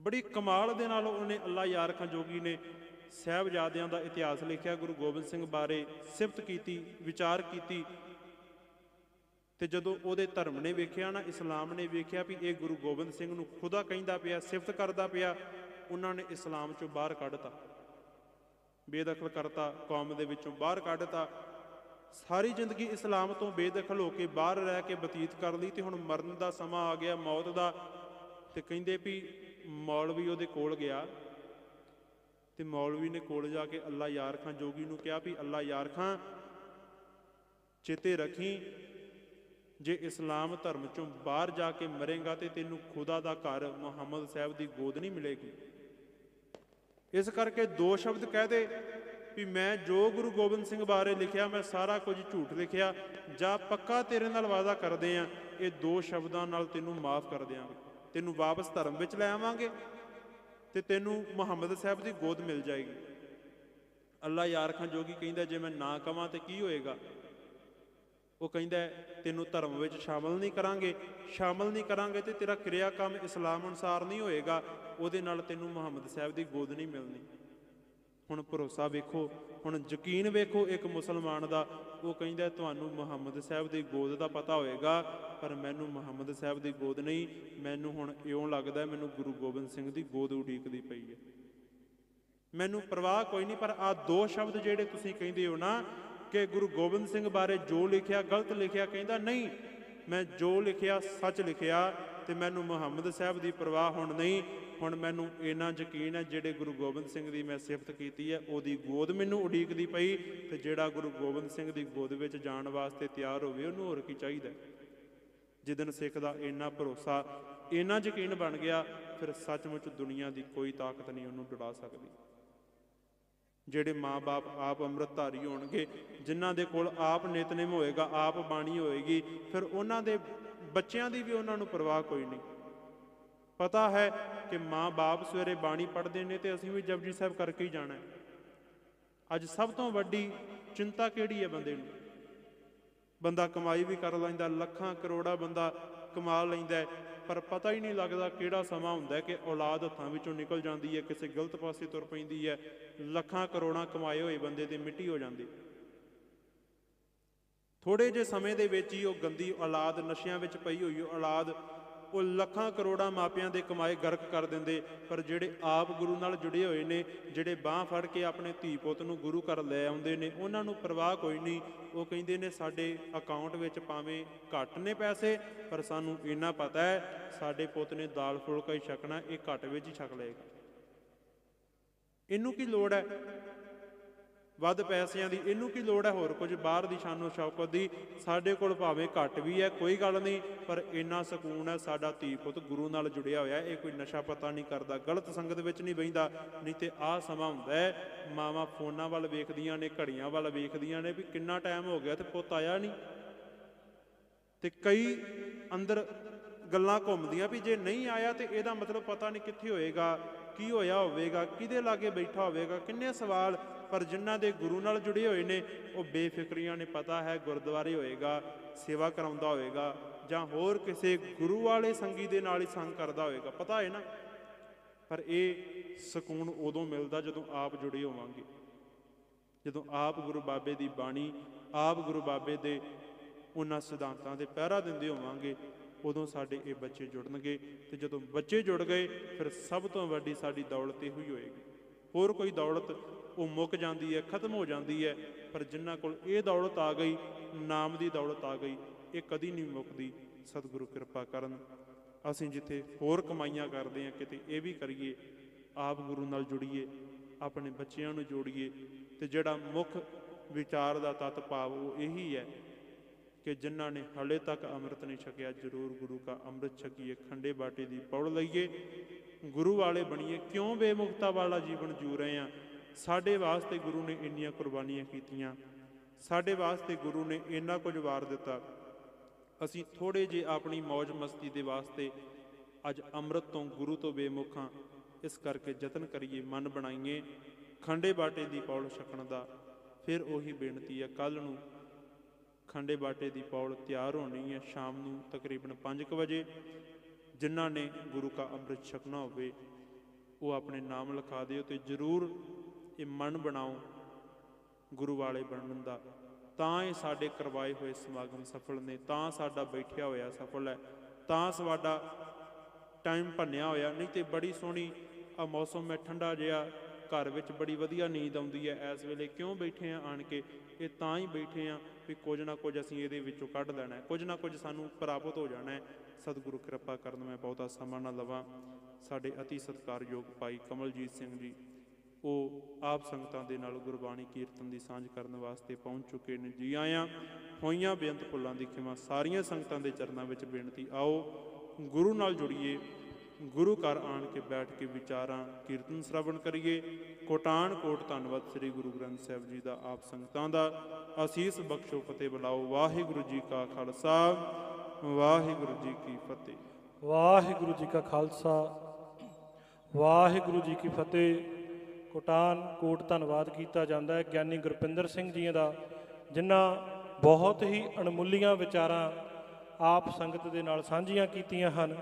Speaker 1: ਬੜੀ ਕਮਾਲ ਦੇ ਨਾਲ ਉਹਨੇ ਅੱਲਾ ਯਾਰ ਖਾਂ ਜੋਗੀ ਨੇ ਸਹਿਬਜ਼ਾਦਿਆਂ ਦਾ ਇਤਿਹਾਸ ਲਿਖਿਆ, ਗੁਰੂ ਗੋਬਿੰਦ ਸਿੰਘ ਬਾਰੇ ਸਿਫਤ ਕੀਤੀ, ਵਿਚਾਰ ਕੀਤੀ ਤੇ ਜਦੋਂ ਉਹਦੇ ਧਰਮ ਨੇ ਵੇਖਿਆ ਨਾ, ਇਸਲਾਮ ਨੇ ਵੇਖਿਆ ਵੀ ਇਹ ਗੁਰੂ ਗੋਬਿੰਦ ਸਿੰਘ ਨੂੰ ਖੁਦਾ ਕਹਿੰਦਾ ਪਿਆ, ਸਿਫਤ ਕਰਦਾ ਪਿਆ, ਉਹਨਾਂ ਨੇ ਇਸਲਾਮ ਚੋਂ ਬਾਹਰ ਕੱਢਤਾ। ਬੇਦਖਲ ਕਰਤਾ, ਕੌਮ ਦੇ ਵਿੱਚੋਂ ਬਾਹਰ ਕੱਢਤਾ ਸਾਰੀ ਜ਼ਿੰਦਗੀ ਇਸਲਾਮ ਤੋਂ ਬੇਦਖਲ ਹੋ ਕੇ ਬਾਹਰ ਰਹਿ ਕੇ ਬਤੀਤ ਕਰ ਲਈ ਤੇ ਹੁਣ ਮਰਨ ਦਾ ਸਮਾਂ ਆ ਗਿਆ, ਮੌਤ ਦਾ। ਤੇ ਕਹਿੰਦੇ ਵੀ ਮੌਲਵੀ ਉਹਦੇ ਕੋਲ ਗਿਆ। ਤੇ ਮੌਲਵੀ ਨੇ ਕੋਲ ਜਾ ਕੇ ਅੱਲਾ ਯਾਰ ਖਾਂ, ਜੋਗੀ ਨੂੰ ਕਿਹਾ ਵੀ ਅੱਲਾ ਯਾਰ ਖਾਂ, ਚੇਤੇ ਰੱਖੀ, ਜੇ ਇਸਲਾਮ ਧਰਮ ਚੋਂ ਬਾਹਰ ਜਾ ਕੇ ਮਰੇਗਾ ਤੇ ਤੈਨੂੰ ਖੁਦਾ ਦਾ ਘਰ ਮੁਹੰਮਦ ਸਾਹਿਬ ਦੀ ਗੋਦ ਨਹੀਂ ਮਿਲੇਗੀ। ਇਸ ਕਰਕੇ ਦੋ ਸ਼ਬਦ ਕਹਿ ਦੇ ਵੀ ਮੈਂ ਜੋ ਗੁਰੂ ਗੋਬਿੰਦ ਸਿੰਘ ਬਾਰੇ ਲਿਖਿਆ, ਮੈਂ ਸਾਰਾ ਕੁਝ ਝੂਠ ਲਿਖਿਆ। ਜਾਂ ਪੱਕਾ ਤੇਰੇ ਨਾਲ ਵਾਅਦਾ ਕਰਦੇ ਆ, ਇਹ ਦੋ ਸ਼ਬਦਾਂ ਨਾਲ ਤੈਨੂੰ ਮਾਫ ਕਰ ਦਿਆਂਗੇ। ਤੈਨੂੰ ਵਾਪਸ ਧਰਮ ਵਿੱਚ ਲੈ ਆਵਾਂਗੇ ਤੇ ਤੈਨੂੰ ਮੁਹੰਮਦ ਸਾਹਿਬ ਦੀ ਗੋਦ ਮਿਲ ਜਾਏਗੀ। ਅੱਲਾ ਯਾਰ ਖਾਂ ਜੋਗੀ ਕਹਿੰਦਾ, ਜੇ ਮੈਂ ਨਾ ਕਵਾਂ ਤੇ ਕੀ ਹੋਏਗਾ? ਉਹ ਕਹਿੰਦਾ, ਤੈਨੂੰ ਧਰਮ ਵਿੱਚ ਸ਼ਾਮਲ ਨਹੀਂ ਕਰਾਂਗੇ। ਸ਼ਾਮਲ ਨਹੀਂ ਕਰਾਂਗੇ ਤੇ ਤੇਰਾ ਕਿਰਿਆ ਕੰਮ ਇਸਲਾਮ ਅਨੁਸਾਰ ਨਹੀਂ ਹੋਏਗਾ। ਉਹਦੇ ਨਾਲ ਤੈਨੂੰ ਮੁਹੰਮਦ ਸਾਹਿਬ ਦੀ ਗੋਦ ਨਹੀਂ ਮਿਲਣੀ। ਹੁਣ ਭਰੋਸਾ ਵੇਖੋ, ਹੁਣ ਯਕੀਨ ਵੇਖੋ ਇੱਕ ਮੁਸਲਮਾਨ ਦਾ, ਉਹ ਕਹਿੰਦਾ, ਤੁਹਾਨੂੰ ਮੁਹੰਮਦ ਸਾਹਿਬ ਦੀ ਗੋਦ ਦਾ ਪਤਾ ਹੋਏਗਾ, ਪਰ ਮੈਨੂੰ ਮੁਹੰਮਦ ਸਾਹਿਬ ਦੀ ਗੋਦ ਨਹੀਂ, ਮੈਨੂੰ ਹੁਣ ਇਉਂ ਲੱਗਦਾ, ਮੈਨੂੰ ਗੁਰੂ ਗੋਬਿੰਦ ਸਿੰਘ ਦੀ ਗੋਦ ਉਡੀਕਦੀ ਪਈ ਹੈ। ਮੈਨੂੰ ਪਰਵਾਹ ਕੋਈ ਨਹੀਂ, ਪਰ ਆ ਦੋ ਸ਼ਬਦ ਜਿਹੜੇ ਤੁਸੀਂ ਕਹਿੰਦੇ ਹੋ ਨਾ, ਕਿ ਗੁਰੂ ਗੋਬਿੰਦ ਸਿੰਘ ਬਾਰੇ ਜੋ ਲਿਖਿਆ, ਗਲਤ ਲਿਖਿਆ, ਕਹਿੰਦਾ, ਨਹੀਂ, ਮੈਂ ਜੋ ਲਿਖਿਆ, ਸੱਚ ਲਿਖਿਆ, ਤੇ ਮੈਨੂੰ ਮੁਹੰਮਦ ਸਾਹਿਬ ਦੀ ਪਰਵਾਹ ਹੁਣ ਨਹੀਂ ਹੁਣ ਮੈਨੂੰ ਇੰਨਾ ਯਕੀਨ ਹੈ ਜਿਹੜੇ ਗੁਰੂ ਗੋਬਿੰਦ ਸਿੰਘ ਦੀ ਮੈਂ ਸਿਫਤ ਕੀਤੀ ਹੈ, ਉਹਦੀ ਗੋਦ ਮੈਨੂੰ ਉਡੀਕਦੀ ਪਈ, ਤੇ ਜਿਹੜਾ ਗੁਰੂ ਗੋਬਿੰਦ ਸਿੰਘ ਦੀ ਗੋਦ ਵਿੱਚ ਜਾਣ ਵਾਸਤੇ ਤਿਆਰ ਹੋਵੇ, ਉਹਨੂੰ ਹੋਰ ਕੀ ਚਾਹੀਦਾ ਹੈ? ਸਿੱਖ ਦਾ ਇੰਨਾ ਭਰੋਸਾ, ਇੰਨਾ ਯਕੀਨ ਬਣ ਗਿਆ, ਫਿਰ ਸੱਚਮੁੱਚ ਦੁਨੀਆ ਦੀ ਕੋਈ ਤਾਕਤ ਨਹੀਂ ਉਹਨੂੰ ਡੁਲਾ ਸਕਦੀ ਜਿਹੜੇ ਮਾਪੇ ਆਪ ਅੰਮ੍ਰਿਤਧਾਰੀ ਹੋਣਗੇ, ਜਿਨ੍ਹਾਂ ਦੇ ਕੋਲ ਆਪ ਨਿਤਨੇਮ ਹੋਏਗਾ, ਆਪ ਬਾਣੀ ਹੋਏਗੀ, ਫਿਰ ਉਹਨਾਂ ਦੇ ਬੱਚਿਆਂ ਦੀ ਵੀ ਉਹਨਾਂ ਨੂੰ ਪਰਵਾਹ ਕੋਈ ਨਹੀਂ ਪਤਾ ਹੈ ਕਿ ਮਾਂ-ਬਾਪ ਸਵੇਰੇ ਬਾਣੀ ਪੜ੍ਹਦੇ ਨੇ ਤੇ ਅਸੀਂ ਵੀ ਜਪਜੀ ਸਾਹਿਬ ਕਰਕੇ ਹੀ ਜਾਣਾ ਹੈ। ਅੱਜ ਸਭ ਤੋਂ ਵੱਡੀ ਚਿੰਤਾ ਕਿਹੜੀ ਹੈ ਬੰਦੇ ਨੂੰ? ਬੰਦਾ ਕਮਾਈ ਵੀ ਕਰ ਲੈਂਦਾ, ਲੱਖਾਂ ਕਰੋੜਾ ਬੰਦਾ ਕਮਾ ਲੈਂਦਾ ਪਰ ਪਤਾ ਹੀ ਨਹੀਂ ਲੱਗਦਾ ਕਿਹੜਾ ਸਮਾਂ ਹੁੰਦਾ ਕਿ ਔਲਾਦ ਹੱਥਾਂ ਵਿੱਚੋਂ ਨਿਕਲ ਜਾਂਦੀ ਹੈ, ਕਿਸੇ ਗਲਤ ਪਾਸੇ ਤੁਰ ਪੈਂਦੀ ਹੈ, ਲੱਖਾਂ ਕਰੋੜਾਂ ਕਮਾਏ ਹੋਏ ਬੰਦੇ ਤੇ ਮਿੱਟੀ ਹੋ ਜਾਂਦੀ। ਥੋੜੇ ਜਿਹੇ ਸਮੇਂ ਦੇ ਵਿੱਚ ਹੀ ਉਹ ਗੰਦੀ ਔਲਾਦ, ਨਸ਼ਿਆਂ ਵਿੱਚ ਪਈ ਹੋਈ ਔਲਾਦ ਉਹ ਲੱਖਾਂ ਕਰੋੜਾਂ ਮਾਪਿਆਂ ਦੇ ਕਮਾਏ ਗਰਕ ਕਰ ਦਿੰਦੇ, ਪਰ ਜਿਹੜੇ ਆਪ ਗੁਰੂ ਨਾਲ ਜੁੜੇ ਹੋਏ ਨੇ, ਜਿਹੜੇ ਬਾਹ ਫੜ ਕੇ ਆਪਣੇ ਧੀ ਪੁੱਤ ਨੂੰ ਗੁਰੂ ਘਰ ਲੈ ਆਉਂਦੇ ਨੇ, ਉਹਨਾਂ ਨੂੰ ਪਰਵਾਹ ਕੋਈ ਨਹੀਂ। ਉਹ ਕਹਿੰਦੇ ਨੇ, ਸਾਡੇ ਅਕਾਊਂਟ ਵਿੱਚ ਭਾਵੇਂ ਘੱਟ ਨੇ ਪੈਸੇ, ਪਰ ਸਾਨੂੰ ਇੰਨਾ ਪਤਾ ਹੈ, ਸਾਡੇ ਪੁੱਤ ਨੇ ਦਾਲ ਫੁਲਕਾ ਹੀ ਛਕਣਾ, ਇਹ ਘੱਟ ਵਿੱਚ ਹੀ ਛਕ ਲਏਗਾ। ਇਹਨੂੰ ਕੀ ਲੋੜ ਹੈ? ਵੱਧ ਪੈਸਿਆਂ ਦੀ। ਇਹਨੂੰ ਕੀ ਲੋੜ ਹੈ ਹੋਰ ਕੁਝ? ਬਾਹਰ ਦੀ ਸ਼ਾਨੋ ਸ਼ੌਕਤ ਦੀ ਸਾਡੇ ਕੋਲ ਭਾਵੇਂ ਘੱਟ ਵੀ ਹੈ, ਕੋਈ ਗੱਲ ਨਹੀਂ, ਪਰ ਇੰਨਾ ਸਕੂਨ ਹੈ, ਸਾਡਾ ਧੀ ਪੁੱਤ ਗੁਰੂ ਨਾਲ ਜੁੜਿਆ ਹੋਇਆ ਇਹ ਕੋਈ ਨਸ਼ਾ ਪਤਾ ਨਹੀਂ ਕਰਦਾ, ਗਲਤ ਸੰਗਤ ਵਿੱਚ ਨਹੀਂ ਬਹਿੰਦਾ। ਨਹੀਂ ਤੇ ਆਹ ਸਮਾਂ ਹੁੰਦਾ ਹੈ, ਮਾਵਾਂ ਫੋਨਾਂ ਵੱਲ ਵੇਖਦੀਆਂ ਨੇ, ਘੜੀਆਂ ਵੱਲ ਵੇਖਦੀਆਂ ਨੇ ਵੀ ਕਿੰਨਾ ਟਾਈਮ ਹੋ ਗਿਆ ਤੇ ਪੁੱਤ ਆਇਆ ਨਹੀਂ। ਤੇ ਕਈ ਅੰਦਰ ਗੱਲਾਂ ਘੁੰਮਦੀਆਂ ਵੀ ਜੇ ਨਹੀਂ ਆਇਆ ਤੇ ਇਹਦਾ ਮਤਲਬ ਪਤਾ ਨਹੀਂ ਕਿੱਥੇ ਹੋਏਗਾ, ਕੀ ਹੋਇਆ ਹੋਵੇਗਾ, ਕਿਹਦੇ ਲਾਗੇ ਬੈਠਾ ਹੋਵੇਗਾ, ਕਿੰਨੇ ਸਵਾਲ ਪਰ ਜਿਨ੍ਹਾਂ ਦੇ ਗੁਰੂ ਨਾਲ ਜੁੜੇ ਹੋਏ ਨੇ, ਉਹ ਬੇਫਿਕਰੀਆਂ ਨੇ, ਪਤਾ ਹੈ ਗੁਰਦੁਆਰੇ ਹੋਏਗਾ, ਸੇਵਾ ਕਰਾਉਂਦਾ ਹੋਏਗਾ, ਜਾਂ ਹੋਰ ਕਿਸੇ ਗੁਰੂ ਵਾਲੇ ਸੰਗੀ ਦੇ ਨਾਲ ਹੀ ਸੰਗ ਕਰਦਾ ਹੋਏਗਾ, ਪਤਾ ਹੈ ਨਾ? ਪਰ ਇਹ ਸਕੂਨ ਉਦੋਂ ਮਿਲਦਾ ਜਦੋਂ ਆਪ ਜੁੜੇ ਹੋਵਾਂਗੇ। ਜਦੋਂ ਆਪ ਗੁਰੂ ਬਾਬੇ ਦੀ ਬਾਣੀ, ਆਪ ਗੁਰੂ ਬਾਬੇ ਦੇ ਉਹਨਾਂ ਸਿਧਾਂਤਾਂ ਦੇ ਪਹਿਰਾ ਦਿੰਦੇ ਹੋਵਾਂਗੇ, ਉਦੋਂ ਸਾਡੇ ਇਹ ਬੱਚੇ ਜੁੜਨਗੇ ਤੇ ਜਦੋਂ ਬੱਚੇ ਜੁੜ ਗਏ, ਫਿਰ ਸਭ ਤੋਂ ਵੱਡੀ ਸਾਡੀ ਦੌਲਤ ਇਹੋ ਹੀ ਹੋਏਗੀ। ਹੋਰ ਕੋਈ ਦੌਲਤ ਉਹ ਮੁੱਕ ਜਾਂਦੀ ਹੈ, ਖਤਮ ਹੋ ਜਾਂਦੀ ਹੈ, ਪਰ ਜਿਨ੍ਹਾਂ ਕੋਲ ਇਹ ਦੌਲਤ ਆ ਗਈ, ਨਾਮ ਦੀ ਦੌਲਤ ਆ ਗਈ, ਇਹ ਕਦੀ ਨਹੀਂ ਮੁੱਕਦੀ। ਸਤਿਗੁਰੂ ਕਿਰਪਾ ਕਰਨ। ਅਸੀਂ ਜਿੱਥੇ ਹੋਰ ਕਮਾਈਆਂ ਕਰਦੇ ਹਾਂ, ਕਿਤੇ ਇਹ ਵੀ ਕਰੀਏ, ਆਪ ਗੁਰੂ ਨਾਲ ਜੁੜੀਏ, ਆਪਣੇ ਬੱਚਿਆਂ ਨੂੰ ਜੋੜੀਏ, ਤੇ ਜਿਹੜਾ ਮੁੱਖ ਵਿਚਾਰ ਦਾ ਤਤ ਭਾਵ ਉਹ ਇਹੀ ਹੈ ਕਿ ਜਿਨ੍ਹਾਂ ਨੇ ਹਲੇ ਤੱਕ ਅੰਮ੍ਰਿਤ ਨਹੀਂ ਛਕਿਆ, ਜ਼ਰੂਰ ਗੁਰੂ ਕਾ ਅੰਮ੍ਰਿਤ ਛਕੀਏ, ਖੰਡੇ ਬਾਟੇ ਦੀ ਪੌੜ ਲਈਏ। ਗੁਰੂ ਵਾਲੇ ਬਣੀਏ, ਕਿਉਂ ਬੇਮੁਖਤਾ ਵਾਲਾ ਜੀਵਨ ਜੂ ਰਹੇ ਆ ਸਾਡੇ ਵਾਸਤੇ ਗੁਰੂ ਨੇ ਇੰਨੀਆਂ ਕੁਰਬਾਨੀਆਂ ਕੀਤੀਆਂ। ਸਾਡੇ ਵਾਸਤੇ ਗੁਰੂ ਨੇ ਇੰਨਾ ਕੁਝ ਵਾਰ ਦਿੱਤਾ। ਅਸੀਂ ਥੋੜੇ ਜੇ ਆਪਣੀ ਮौज ਮਸਤੀ ਦੇ ਵਾਸਤੇ ਅੱਜ ਅੰਮ੍ਰਿਤ ਤੋਂ ਗੁਰੂ ਤੋਂ ਬੇਮੁਖ ਹਾਂ। ਇਸ ਕਰਕੇ ਯਤਨ ਕਰੀਏ, ਮਨ ਬਣਾਈਏ। ਖੰਡੇ ਬਾਟੇ ਦੀ ਪੌਲ ਛਕਣ ਦਾ ਫਿਰ ਉਹੀ ਬੇਨਤੀ ਹੈ ਕੱਲ ਨੂੰ ਖੰਡੇ ਬਾਟੇ ਦੀ ਪੌਲ ਤਿਆਰ ਹੋਣੀ ਹੈ, ਸ਼ਾਮ ਨੂੰ ਤਕਰੀਬਨ 5:00 ਵਜੇ। ਜਿਨ੍ਹਾਂ ਨੇ ਗੁਰੂ ਕਾ ਅੰਮ੍ਰਿਤ ਛਕਣਾ ਹੋਵੇ, ਉਹ ਆਪਣੇ ਨਾਮ ਲਿਖਾ ਦਿਓ ਤੇ ਜਰੂਰ ਇਹ ਮਨ ਬਣਾਓ ਗੁਰੂ ਵਾਲੇ ਬਣਨ ਦਾ। ਤਾਂ ਇਹ ਸਾਡੇ ਕਰਵਾਏ ਹੋਏ ਸਮਾਗਮ ਸਫਲ ਨੇ, ਤਾਂ ਸਾਡਾ ਬੈਠਿਆ ਹੋਇਆ ਸਫਲ ਹੈ, ਤਾਂ ਸਾਡਾ ਟਾਈਮ ਭੰਨਿਆ ਹੋਇਆ, ਨਹੀਂ ਤੇ ਬੜੀ ਸੋਹਣੀ ਆ ਮੌਸਮ ਹੈ, ਠੰਡਾ ਜਿਹਾ, ਘਰ ਵਿੱਚ ਬੜੀ ਵਧੀਆ ਨੀਂਦ ਆਉਂਦੀ ਹੈ ਇਸ ਵੇਲੇ, ਕਿਉਂ ਬੈਠੇ ਆ ਆਣ ਕੇ? ਇਹ ਤਾਂ ਹੀ ਬੈਠੇ ਆ ਵੀ ਕੁਝ ਨਾ ਕੁਝ ਅਸੀਂ ਇਹਦੇ ਵਿੱਚੋਂ ਕੱਢ ਲੈਣਾ ਹੈ, ਕੁਝ ਨਾ ਕੁਝ ਸਾਨੂੰ ਪ੍ਰਾਪਤ ਹੋ ਜਾਣਾ ਹੈ। ਸਤਿਗੁਰੂ ਕਿਰਪਾ ਕਰਨ ਮੈਂ ਬਹੁਤਾ ਸਮਾਂ ਨਾ ਲਵਾਂ। ਸਾਡੇ ਅਤੀ ਸਤਿਕਾਰਯੋਗ ਭਾਈ ਕਮਲਜੀਤ ਸਿੰਘ ਜੀ। ਉਹ ਆਪ ਸੰਗਤਾਂ ਦੇ ਨਾਲ ਗੁਰਬਾਣੀ ਕੀਰਤਨ ਦੀ ਸਾਂਝ ਕਰਨ ਵਾਸਤੇ ਪਹੁੰਚ ਚੁੱਕੇ ਨੇ। ਜੀ ਆਇਆਂ, ਹੋਈਆਂ ਬੇਅੰਤ ਫੁੱਲਾਂ ਦੀ ਖਿਮਾ ਸਾਰੀਆਂ ਸੰਗਤਾਂ ਦੇ ਚਰਨਾਂ ਵਿੱਚ ਬੇਨਤੀ, ਆਓ ਗੁਰੂ ਨਾਲ ਜੁੜੀਏ, ਗੁਰੂ ਘਰ ਆਣ ਕੇ ਬੈਠ ਕੇ ਵਿਚਾਰਾਂ, ਕੀਰਤਨ ਸ਼ਰਵਣ ਕਰੀਏ। ਕੋਟਾਨ ਕੋਟ ਧੰਨਵਾਦ ਸ੍ਰੀ ਗੁਰੂ ਗ੍ਰੰਥ ਸਾਹਿਬ ਜੀ ਦਾ ਆਪ ਸੰਗਤਾਂ ਦਾ। ਅਸੀਸ ਬਖਸ਼ੋ ਫਤਿਹ ਬੁਲਾਓ। ਵਾਹਿਗੁਰੂ ਜੀ ਕਾ ਖਾਲਸਾ, ਵਾਹਿਗੁਰੂ ਜੀ ਕੀ ਫਤਿਹ।
Speaker 2: ਵਾਹਿਗੁਰੂ ਜੀ ਕਾ ਖਾਲਸਾ, ਵਾਹਿਗੁਰੂ ਜੀ ਕੀ ਫਤਿਹ। ਕੋਟਾਨ ਕੋਟ ਧੰਨਵਾਦ ਕੀਤਾ ਜਾਂਦਾ ਹੈ ਗਿਆਨੀ ਗੁਰਪਿੰਦਰ ਸਿੰਘ ਜੀ ਦਾ, ਜਿਨ੍ਹਾਂ ਬਹੁਤ ਹੀ ਅਣਮੁੱਲੀਆਂ ਵਿਚਾਰਾਂ ਆਪ ਸੰਗਤ ਦੇ ਨਾਲ ਸਾਂਝੀਆਂ ਕੀਤੀਆਂ ਹਨ।